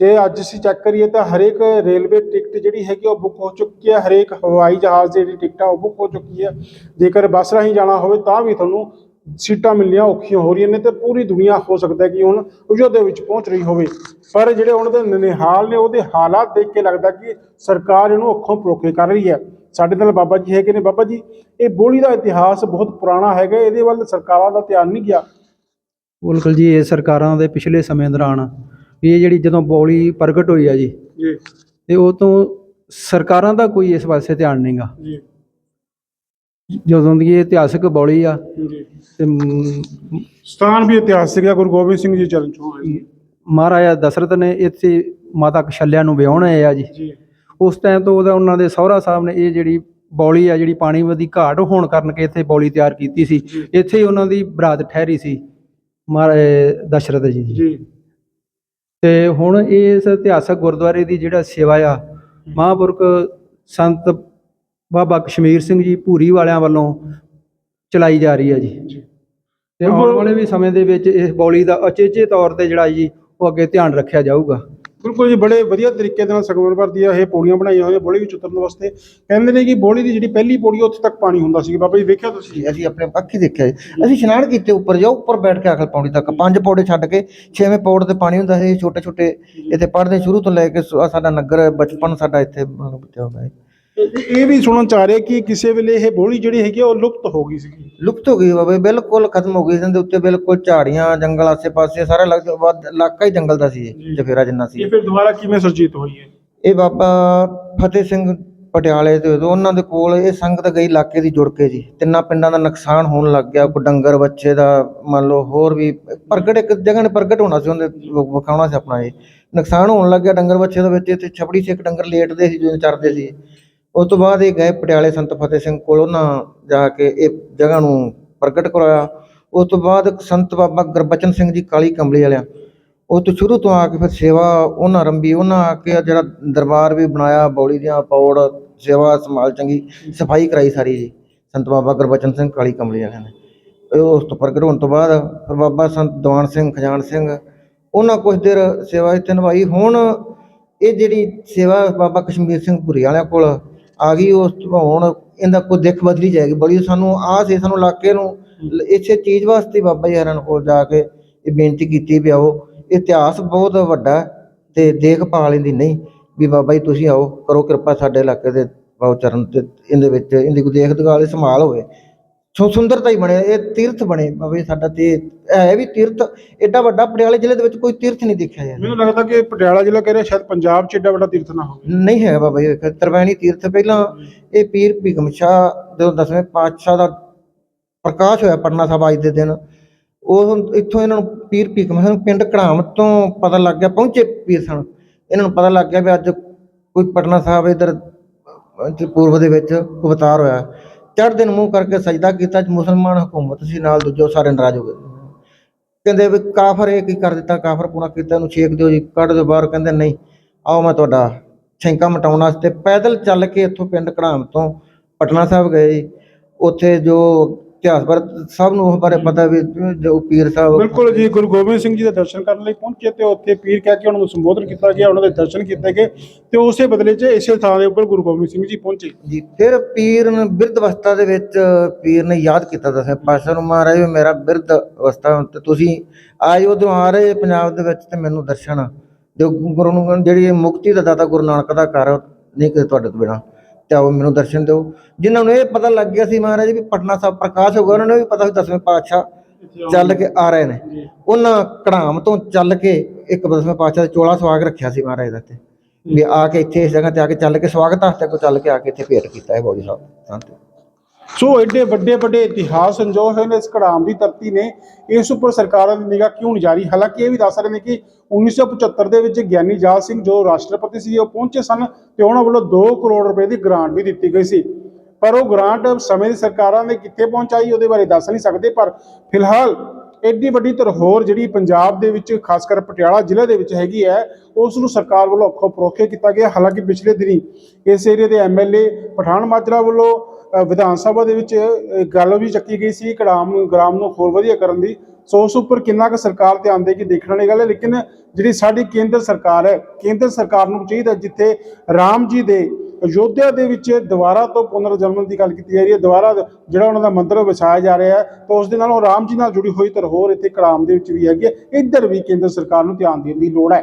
ਜੇ ਅੱਜ ਅਸੀਂ ਚੈੱਕ ਕਰੀਏ ਤਾਂ ਹਰੇਕ ਰੇਲਵੇ ਟਿਕਟ ਜਿਹੜੀ ਹੈਗੀ ਉਹ ਬੁੱਕ ਹੋ ਚੁੱਕੀ ਹੈ ਹਰੇਕ ਹਵਾਈ ਜਹਾਜ਼ ਦੀ ਜਿਹੜੀ ਟਿਕਟ ਆ ਉਹ ਬੁੱਕ ਹੋ ਚੁੱਕੀ ਹੈ ਜੇਕਰ ਬੱਸ ਰਾਹੀਂ ਜਾਣਾ ਹੋਵੇ ਤਾਂ ਵੀ ਤੁਹਾਨੂੰ ਸੀਟਾਂ ਮਿਲਣੀਆਂ ਔਖੀਆਂ ਹੋ ਰਹੀਆਂ ਨੇ ਤੇ ਪੂਰੀ ਦੁਨੀਆ ਹੋ ਸਕਦਾ ਹੈ ਕਿ ਹੁਣ ਅਯੋਧਿਆ ਵਿੱਚ ਪਹੁੰਚ ਰਹੀ ਹੋਵੇ। ਪਰ ਜਿਹੜੇ ਉਹਨਾਂ ਦੇ ਨਨਿਹਾਲ ਨੇ ਉਹਦੇ ਹਾਲਾਤ ਦੇਖ ਕੇ ਲੱਗਦਾ ਕਿ ਸਰਕਾਰ ਇਹਨੂੰ ਅੱਖੋਂ ਪਰੋਖੇ ਕਰ ਰਹੀ ਹੈ। ਸਾਡੇ ਨਾਲ ਬਾਬਾ ਜੀ ਹੈਗੇ ਨੇ। ਬਾਬਾ ਜੀ ਇਹ ਬੋਲੀ ਦਾ ਇਤਿਹਾਸ ਬਹੁਤ ਪੁਰਾਣਾ ਹੈਗਾ ਇਹਦੇ ਵੱਲ ਸਰਕਾਰਾਂ ਦਾ ਧਿਆਨ ਨਹੀਂ ਗਿਆ। ਬਿਲਕੁਲ ਜੀ ਇਹ ਸਰਕਾਰਾਂ ਦੇ ਪਿਛਲੇ ਸਮੇਂ ਦੌਰਾਨ ਇਹ ਜਿਹੜੀ ਜਦੋਂ ਬੋਲੀ ਪ੍ਰਗਟ ਹੋਈ ਆ ਜੀ ਜੀ। ਤੇ ਉਹ ਤੋਂ ਸਰਕਾਰਾਂ ਦਾ ਕੋਈ ਇਸ ਪਾਸੇ ਧਿਆਨ ਨਹੀਂਗਾ ਜੀ। ਜਦੋਂ ਦੀ ਇਹ ਇਤਿਹਾਸਕ ਬੋਲੀ ਆ ਜੀ ਤੇ ਮ- ਸਥਾਨ ਵੀ ਇਤਿਹਾਸਿਕ ਹੈ ਗੁਰੂ ਗੋਬਿੰਦ ਸਿੰਘ ਜੀ ਚਰਨ ਛੋਹ ਹੈ ਮਹਾਰਾਜਾ ਦਸ਼ਰਥ ਨੇ ਇੱਥੇ ਮਾਤਾ ਕਸ਼ਲਿਆ ਨੂੰ ਵਿਆਹੁਣ ਆਏ ਆ ਜੀ। ਜੀ। ਉਸ ਟਾਈਮ ਤੋਂ ਉਹਦਾ ਉਹਨਾਂ ਦੇ ਸਹੁਰਾ ਸਾਹਿਬ ਨੇ ਇਹ ਜਿਹੜੀ ਬੌਲੀ ਆ ਜਿਹੜੀ ਪਾਣੀ ਦੀ ਘਾਟ ਹੋਣ ਕਾਰਨ ਕਿ ਇੱਥੇ ਬੌਲੀ ਤਿਆਰ ਕੀਤੀ ਸੀ ਇੱਥੇ ਹੀ ਉਹਨਾਂ ਦੀ ਬਰਾਤ ਠਹਿਰੀ ਸੀ ਮਹਾਰਾਜ ਦਸ਼ਰਥ ਜੀ ਦੀ। ਜੀ। ਤੇ ਹੁਣ ਇਸ ਇਤਿਹਾਸਕ ਗੁਰਦੁਆਰੇ ਦੀ ਜਿਹੜਾ ਸੇਵਾ ਆ ਮਹਾਂਪੁਰਖ ਸੰਤ ਬਾਬਾ ਕਸ਼ਮੀਰ ਸਿੰਘ ਜੀ ਭੂਰੀ ਵਾਲਿਆਂ ਵੱਲੋਂ ਚਲਾਈ ਜਾ ਰਹੀ ਹੈ ਜੀ। ਤੇ ਆਉਣ ਵਾਲੇ ਵੀ ਸਮੇਂ ਦੇ ਵਿੱਚ ਇਸ ਬੌਲੀ ਦਾ ਅਚੇਚੇ ਤੌਰ ਤੇ ਜਿਹੜਾ ਜੀ ਉਹ ਅੱਗੇ ਧਿਆਨ ਰੱਖਿਆ ਜਾਊਗਾ। ਬਿਲਕੁਲ ਜੀ ਬੜੇ ਵਧੀਆ ਤਰੀਕੇ ਦੇ ਨਾਲ ਸੰਗਮਰਮਰ ਦੀਆਂ ਇਹ ਪੌੜੀਆਂ ਬਣਾਈਆਂ ਹੋਈਆਂ ਬੋਲੀ ਵਿੱਚ ਉਤਰਨ ਵਾਸਤੇ। ਕਹਿੰਦੇ ਨੇ ਕਿ ਬੋਲੀ ਦੀ ਜਿਹੜੀ ਪਹਿਲੀ ਪੌੜੀ ਉੱਥੇ ਤੱਕ ਪਾਣੀ ਹੁੰਦਾ ਸੀ। ਬਾਬਾ ਜੀ ਵੇਖਿਆ ਤੁਸੀਂ? ਜੀ ਅਸੀਂ ਆਪਣੇ ਅੱਖੀ ਦੇਖਿਆ ਜੀ। ਅਸੀਂ ਇਸ਼ਨਾਨ ਕੀਤੇ ਉੱਪਰ ਜਾਓ ਉੱਪਰ ਬੈਠ ਕੇ ਅਕਲ ਪੌੜੀ ਤੱਕ। ਪੰਜ ਪੌੜੇ ਛੱਡ ਕੇ ਛੇਵੇਂ ਪੌੜ ਤੇ ਪਾਣੀ ਹੁੰਦਾ ਸੀ ਛੋਟੇ ਛੋਟੇ ਇੱਥੇ ਪੜ੍ਹਦੇ ਸ਼ੁਰੂ ਤੋਂ ਲੈ ਕੇ ਸਾਡਾ ਨਗਰ ਬਚਪਨ ਸਾਡਾ ਇੱਥੇ ਮਤਲਬ ਬੀਤਿਆ ਹੋਇਆ ਹੈ ਇਹ- ਵੀ ਸੁਣਨ ਚ ਆ ਰਿਹਾ ਕਿ ਕਿਸੇ ਵੇਲੇ ਇਹ ਬੋਲੀ ਜਿਹੜੀ ਹੈਗੀ ਆ, ਉਹ ਲੁਪਤ ਹੋ ਗਈ ਸੀਗੀ। ਲੁਪਤ ਹੋ ਗਈ ਬਾਬੇ ਬਿਲਕੁਲ ਖਤਮ ਹੋ ਗਈ। ਇਹਦੇ ਉੱਤੇ ਬਿਲਕੁਲ ਝਾੜੀਆਂ ਜੰਗਲ ਆਸੇ ਪਾਸੇ ਸਾਰਾ ਲੱਗ ਵੱਧ ਇਲਾਕਾ ਹੀ ਜੰਗਲ ਦਾ ਸੀ। ਇਹ ਜਫੇਰਾ ਜਿੰਨਾ ਸੀ। ਇਹ ਫਿਰ ਦੁਬਾਰਾ ਕਿਵੇਂ ਸੁਰਜੀਤ ਹੋਈ ਹੈ ਇਹ ਬਾਬਾ ਫਤਿਹ ਸਿੰਘ ਪਟਿਆਲੇ ਦੇ ਉਦੋਂ ਉਹਨਾਂ ਦੇ ਕੋਲ ਇਹ ਸੰਗਤ ਗਈ ਇਲਾਕੇ ਦੀ ਜੁੜ ਕੇ ਜੀ। ਤਿੰਨਾਂ ਪਿੰਡਾਂ ਦਾ ਨੁਕਸਾਨ ਹੋਣ ਲੱਗ ਗਿਆ। ਕੋਈ ਡੰਗਰ ਬੱਚੇ ਦਾ ਮੰਨ ਲਓ ਹੋਰ ਵੀ ਪ੍ਰਗਟ ਇੱਕ ਜਗ੍ਹਾ ਨੇ ਪ੍ਰਗਟ ਹੋਣਾ ਸੀ ਉਹਨੇ ਵ- ਵਿਖਾਉਣਾ ਸੀ ਆਪਣਾ ਇਹ। ਨੁਕਸਾਨ ਹੋਣ ਲੱਗ ਗਿਆ ਡੰਗਰ ਬੱਚੇ ਦੇ ਵਿੱਚ। ਇੱਥੇ ਛਪੜੀ ਸੀ ਇੱਕ ਡੰਗਰ ਲੇਟਦੇ ਸੀ ਜਿਵੇਂ ਚਰਦੇ ਸੀ। ਉਸ ਤੋਂ ਬਾਅਦ ਇਹ ਗਏ ਪਟਿਆਲੇ ਸੰਤ ਫਤਿਹ ਸਿੰਘ ਕੋਲ, ਉਹਨਾਂ ਜਾ ਕੇ ਇਹ ਜਗ੍ਹਾ ਨੂੰ ਪ੍ਰਗਟ ਕਰਾਇਆ। ਉਸ ਤੋਂ ਬਾਅਦ ਸੰਤ ਬਾਬਾ ਗੁਰਬਚਨ ਸਿੰਘ ਜੀ ਕਾਲੀ ਕੰਬਲੀ ਵਾਲਿਆਂ, ਉਹ ਤੋਂ ਸ਼ੁਰੂ ਤੋਂ ਆ ਕੇ ਫਿਰ ਸੇਵਾ ਉਹਨਾਂ ਆਰੰਭੀ ਉਹਨਾਂ ਆ ਕੇ ਜਿਹੜਾ ਦਰਬਾਰ ਵੀ ਬਣਾਇਆ, ਬੌਲੀ ਦੀਆਂ ਪੌੜ ਸੇਵਾ ਸੰਭਾਲ ਚੰਗੀ, ਸਫ਼ਾਈ ਕਰਾਈ ਸਾਰੀ ਜੀ, ਸੰਤ ਬਾਬਾ ਗੁਰਬਚਨ ਸਿੰਘ ਕਾਲੀ ਕੰਬਲੀ ਵਾਲਿਆਂ ਨੇ। ਉਸ ਤੋਂ ਪ੍ਰਗਟ ਹੋਣ ਤੋਂ ਬਾਅਦ ਫਿਰ ਬਾਬਾ ਸੰਤ ਦਵਾਨ ਸਿੰਘ, ਖਜਾਨ ਸਿੰਘ, ਉਹਨਾਂ ਕੁਝ ਦੇਰ ਸੇਵਾ ਇੱਥੇ ਨਿਭਾਈ। ਹੁਣ ਇਹ ਜਿਹੜੀ ਸੇਵਾ ਬਾਬਾ ਕਸ਼ਮੀਰ ਸਿੰਘ ਭੁਰੀ ਵਾਲਿਆਂ ਕੋਲ ਆ ਗਈ ਉਸ ਤੋਂ ਹੁਣ ਇਹਦਾ ਕੋਈ ਦਿੱਖ ਬਦਲੀ ਜਾਏਗੀ। ਬੜੀ ਸਾਨੂੰ ਆਸ ਹੈ ਸਾਨੂੰ ਇਲਾਕੇ ਨੂੰ ਇਸੇ ਚੀਜ਼ ਵਾਸਤੇ ਬਾਬਾ ਜੀ ਹਰਨ ਕੋਲ ਜਾ ਕੇ ਇਹ ਬੇਨਤੀ ਕੀਤੀ ਵੀ ਆਓ। ਇਤਿਹਾਸ ਬਹੁਤ ਵੱਡਾ ਹੈ ਤੇ ਦੇਖਭਾਲ ਇਹਦੀ ਨਹੀਂ, ਵੀ ਬਾਬਾ ਜੀ ਤੁਸੀਂ ਆਓ, ਕਰੋ ਕਿਰਪਾ ਸਾਡੇ ਇਲਾਕੇ ਦੇ ਬਾਉਚਰਨ ਤੇ, ਇਹਦੇ ਵਿੱਚ, ਇਹਦੀ ਕੋਈ ਦੇਖ ਦਗਾਲੇ ਸੰਭਾਲ ਹੋਵੇ। ਸੋ ਸੁੰਦਰਤਾ ਹੀ ਬਣੇ ਇਹ ਤੀਰਥ ਬਣੇ ਬਾਬੇ ਸਾਡਾ ਤੇ ਹੈ ਵੀ ਤੀਰਥ ਐਡਾ ਵੱਡਾ ਪਟਿਆਲੇ ਜ਼ਿਲ੍ਹੇ ਦੇ ਵਿੱਚ ਕੋਈ ਤੀਰਥ ਨਹੀਂ ਦੇਖਿਆ ਜਾਂਦਾ। ਮੈਨੂੰ ਲੱਗਦਾ ਕਿ ਪਟਿਆਲਾ ਜ਼ਿਲ੍ਹਾ ਕਹਿ ਰਿਹਾ ਸ਼ਾਇਦ ਪੰਜਾਬ 'ਚ ਏਡਾ ਵੱਡਾ ਤੀਰਥ ਨਾ ਹੋਵੇ। ਨਹੀਂ ਹੈਗਾ ਬਾਬਾ ਜੀ ਤਰਵੈਣੀ ਤੀਰਥ ਪਹਿਲਾਂ ਇਹ ਪੀਰ ਭੀਖਮ ਸ਼ਾਹ ਜਦੋਂ ਦਸਵੇਂ ਪਾਤਸ਼ਾਹ ਦਾ ਪ੍ਰਕਾਸ਼ ਹੋਇਆ ਪਟਨਾ ਸਾਹਿਬ ਅੱਜ ਦੇ ਦਿਨ ਉਹ ਇੱਥੋਂ ਇਹਨਾਂ ਨੂੰ ਪੀਰ ਭੀਖਮ ਸਿੰਘ ਪਿੰਡ ਘੜਾਮ ਤੋਂ ਪਤਾ ਲੱਗ ਗਿਆ ਪਹੁੰਚੇ ਪੀਰ ਸਨ। ਇਹਨਾਂ ਨੂੰ ਪਤਾ ਲੱਗ ਗਿਆ ਵੀ ਅੱਜ ਕੋਈ ਪਟਨਾ ਸਾਹਿਬ ਇਧਰ ਪੂਰਬ ਦੇ ਵਿੱਚ ਅਵਤਾਰ ਹੋਇਆ। ਚੜ੍ਹ ਦਿਨ ਮੂੰਹ ਕਰਕੇ ਸਜਦਾ ਕੀਤਾ ਮੁਸਲਮਾਨ ਹਕੂਮਤ ਸੀ, ਨਾਲ ਦੂਜੇ ਸਾਰੇ ਨਾਰਾਜ਼ ਹੋ ਗਏ। ਕਹਿੰਦੇ ਵੀ ਕਾਫਰ ਇਹ ਕੀ ਕਰ ਦਿੱਤਾ, ਕਾਫਰ ਪੂਰਾ ਕੀਤਾ, ਇਹਨੂੰ ਛੇਕ ਦਿਓ ਜੀ, ਕੱਢ ਦਿਓ ਬਾਹਰ। ਕਹਿੰਦੇ ਨਹੀਂ, ਆਓ ਮੈਂ ਤੁਹਾਡਾ ਛਿੰਕਾ ਮਟਾਉਣ ਵਾਸਤੇ ਪੈਦਲ ਚੱਲ ਕੇ ਇੱਥੋਂ ਪਿੰਡ ਘੜਾਮ ਤੋਂ ਪਟਨਾ ਸਾਹਿਬ ਗਏ ਜੀ। ਉੱਥੇ ਜੋ ਇਤਿਹਾਸ ਬਾਰੇ ਸਭ ਨੂੰ ਉਸ ਬਾਰੇ ਪਤਾ ਵੀ ਜੋ ਪੀਰ ਸਾਹਿਬ ਬਿਲਕੁਲ ਜੀ ਗੁਰੂ ਗੋਬਿੰਦ ਸਿੰਘ ਜੀ ਦੇ ਦਰਸ਼ਨ ਕਰਨ ਲਈ ਪਹੁੰਚੇ ਤੇ ਉੱਥੇ ਪੀਰ ਕਹਿ ਕੇ ਉਹਨਾਂ ਨੂੰ ਸੰਬੋਧਨ ਕੀਤਾ ਗਿਆ ਉਹਨਾਂ ਦੇ ਦਰਸ਼ਨ ਕੀਤੇ ਗਏ ਤੇ ਉਸੇ ਬਦਲੇ 'ਚ ਇਸੇ ਥਾਂ ਦੇ ਉੱਪਰ ਗੁਰੂ ਗੋਬਿੰਦ ਸਿੰਘ ਜੀ ਪਹੁੰਚੇ। ਜੀ ਫਿਰ ਪੀਰ ਨੇ ਬਿਰਧ ਅਵਸਥਾ ਦੇ ਵਿੱਚ ਪੀਰ ਨੇ ਯਾਦ ਕੀਤਾ ਦਸੇ ਪਾਸ਼ਾ ਨੂੰ ਮਹਾਰਾਜ ਮੇਰਾ ਬਿਰਧ ਅਵਸਥਾ ਤੇ ਤੁਸੀਂ ਆਏ ਉਧਰੋਂ ਆ ਰਹੇ ਪੰਜਾਬ ਦੇ ਵਿੱਚ ਤੇ ਮੈਨੂੰ ਦਰਸ਼ਨ ਜੋ ਗੁਰੂ ਨੂੰ ਜਿਹੜੀ ਮੁਕਤੀ ਦਾ ਦਾਤਾ ਗੁਰੂ ਨਾਨਕ ਦਾ ਘਰ ਨਹੀਂ ਕਿ ਤੁਹਾਡੇ ਤੋਂ ਬਿਨਾ। ਤੇ ਆਓ ਮੈਨੂੰ ਦਰਸ਼ਨ ਦਿਓ। ਜਿਨ੍ਹਾਂ ਨੂੰ ਇਹ ਪਤਾ ਲੱਗ ਗਿਆ ਸੀ ਮਹਾਰਾਜ ਵੀ ਪਟਨਾ ਸਾਹਿਬ ਪ੍ਰਕਾਸ਼ ਹੋ ਗਿਆ ਉਹਨਾਂ ਨੂੰ ਵੀ ਪਤਾ ਸੀ ਦਸਵੇਂ ਪਾਤਸ਼ਾਹ ਚੱਲ ਕੇ ਆ ਰਹੇ ਨੇ। ਉਹਨਾਂ ਕੜਾਮ ਤੋਂ ਚੱਲ ਕੇ ਇੱਕ ਦਸਵੇਂ ਪਾਤਸ਼ਾਹ ਦਾ ਚੋਲਾ ਸਵਾਗ ਰੱਖਿਆ ਸੀ ਮਹਾਰਾਜ ਦਾ ਤੇ ਵੀ ਆ ਕੇ ਇੱਥੇ ਇਸ ਜਗ੍ਹਾ ਤੇ ਆ ਕੇ ਚੱਲ ਕੇ ਸਵਾਗਤ ਵਾਸਤੇ ਕੋ ਚੱਲ ਕੇ ਆ ਕੇ ਇੱਥੇ ਭੇਟ ਕੀਤਾ ਹੈ ਬੋਲੀ ਸਾਹਿਬ। ਸੰਤ। ਸੋ ਐਡੇ ਵੱਡੇ ਵੱਡੇ ਇਤਿਹਾਸ ਸੰਜੋਏ ਹੋਏ ਨੇ ਇਸ ਕੜਾਮ ਦੀ ਧਰਤੀ ਨੇ, ਇਸ ਉੱਪਰ ਸਰਕਾਰਾਂ ਦੀ ਨਿਗਾਹ ਕਿਉਂ ਨਹੀਂ ਜਾਰੀ? ਹਾਲਾਂਕਿ ਇਹ ਵੀ ਦੱਸ ਰਹੇ ਨੇ ਕਿ 1975 ਦੇ ਵਿੱਚ ਗਿਆਨੀ ਜਾਲ ਸਿੰਘ ਜੋ ਰਾਸ਼ਟਰਪਤੀ ਸੀ, ਉਹ ਪਹੁੰਚੇ ਸਨ ਤੇ ਉਹਨਾਂ ਵੱਲੋਂ 2 ਕਰੋੜ ਰੁਪਏ ਦੀ ਗ੍ਰਾਂਟ ਵੀ ਦਿੱਤੀ ਗਈ ਸੀ। ਪਰ ਉਹ ਗ੍ਰਾਂਟ ਸਮੇਂ ਦੀ ਸਰਕਾਰਾਂ ਨੇ ਕਿੱਥੇ ਪਹੁੰਚਾਈ ਉਹਦੇ ਬਾਰੇ ਦੱਸ ਨਹੀਂ ਸਕਦੇ, ਪਰ ਫਿਲਹਾਲ ਐਡੀ ਵੱਡੀ ਧਰੋਹਰ ਜਿਹੜੀ ਪੰਜਾਬ ਦੇ ਵਿੱਚ ਖਾਸ ਕਰ ਪਟਿਆਲਾ ਜ਼ਿਲ੍ਹੇ ਦੇ ਵਿੱਚ ਹੈਗੀ ਹੈ, ਉਸ ਨੂੰ ਸਰਕਾਰ ਵੱਲੋਂ ਅੱਖੋਂ ਪਰੋਖੇ ਕੀਤਾ ਗਿਆ। ਹਾਲਾਂਕਿ ਪਿਛਲੇ ਦਿਨੀ ਇਸ ਏਰੀਆ ਦੇ ਐਮਐਲਏ ਪਠਾਨ ਮਾਜਰਾ ਵੱਲੋਂ ਵਿਧਾਨ ਸਭਾ ਦੇ ਵਿੱਚ ਗੱਲ ਵੀ ਚੱਕੀ ਗਈ ਸੀ ਕੜਾਮ ਗ੍ਰਾਮ ਨੂੰ ਹੋਰ ਵਧੀਆ ਕਰਨ ਦੀ। ਸੋ ਉਸ ਉੱਪਰ ਕਿੰਨਾ ਕੁ ਸਰਕਾਰ ਧਿਆਨ ਦੇਗੀ ਦੇਖਣ ਵਾਲੀ ਗੱਲ ਹੈ, ਲੇਕਿਨ ਜਿਹੜੀ ਸਾਡੀ ਕੇਂਦਰ ਸਰਕਾਰ ਹੈ, ਕੇਂਦਰ ਸਰਕਾਰ ਨੂੰ ਚਾਹੀਦਾ ਜਿੱਥੇ ਰਾਮ ਜੀ ਦੇ ਅਯੋਧਿਆ ਦੇ ਵਿੱਚ ਦੁਬਾਰਾ ਤੋਂ ਪੁਨਰ ਜਨਮ ਦੀ ਗੱਲ ਕੀਤੀ ਜਾ ਰਹੀ ਹੈ, ਦੁਬਾਰਾ ਜਿਹੜਾ ਉਹਨਾਂ ਦਾ ਮੰਦਿਰ ਵਸਾਇਆ ਜਾ ਰਿਹਾ ਹੈ, ਤਾਂ ਉਸ ਦੇ ਨਾਲ ਉਹ ਰਾਮ ਜੀ ਨਾਲ ਜੁੜੀ ਹੋਈ ਧਰੋਹਰ ਇੱਥੇ ਕੜਾਮ ਦੇ ਵਿੱਚ ਵੀ ਹੈਗੀ ਹੈ। ਇੱਧਰ ਵੀ ਕੇਂਦਰ ਸਰਕਾਰ ਨੂੰ ਧਿਆਨ ਦੇਣ ਦੀ ਲੋੜ ਹੈ।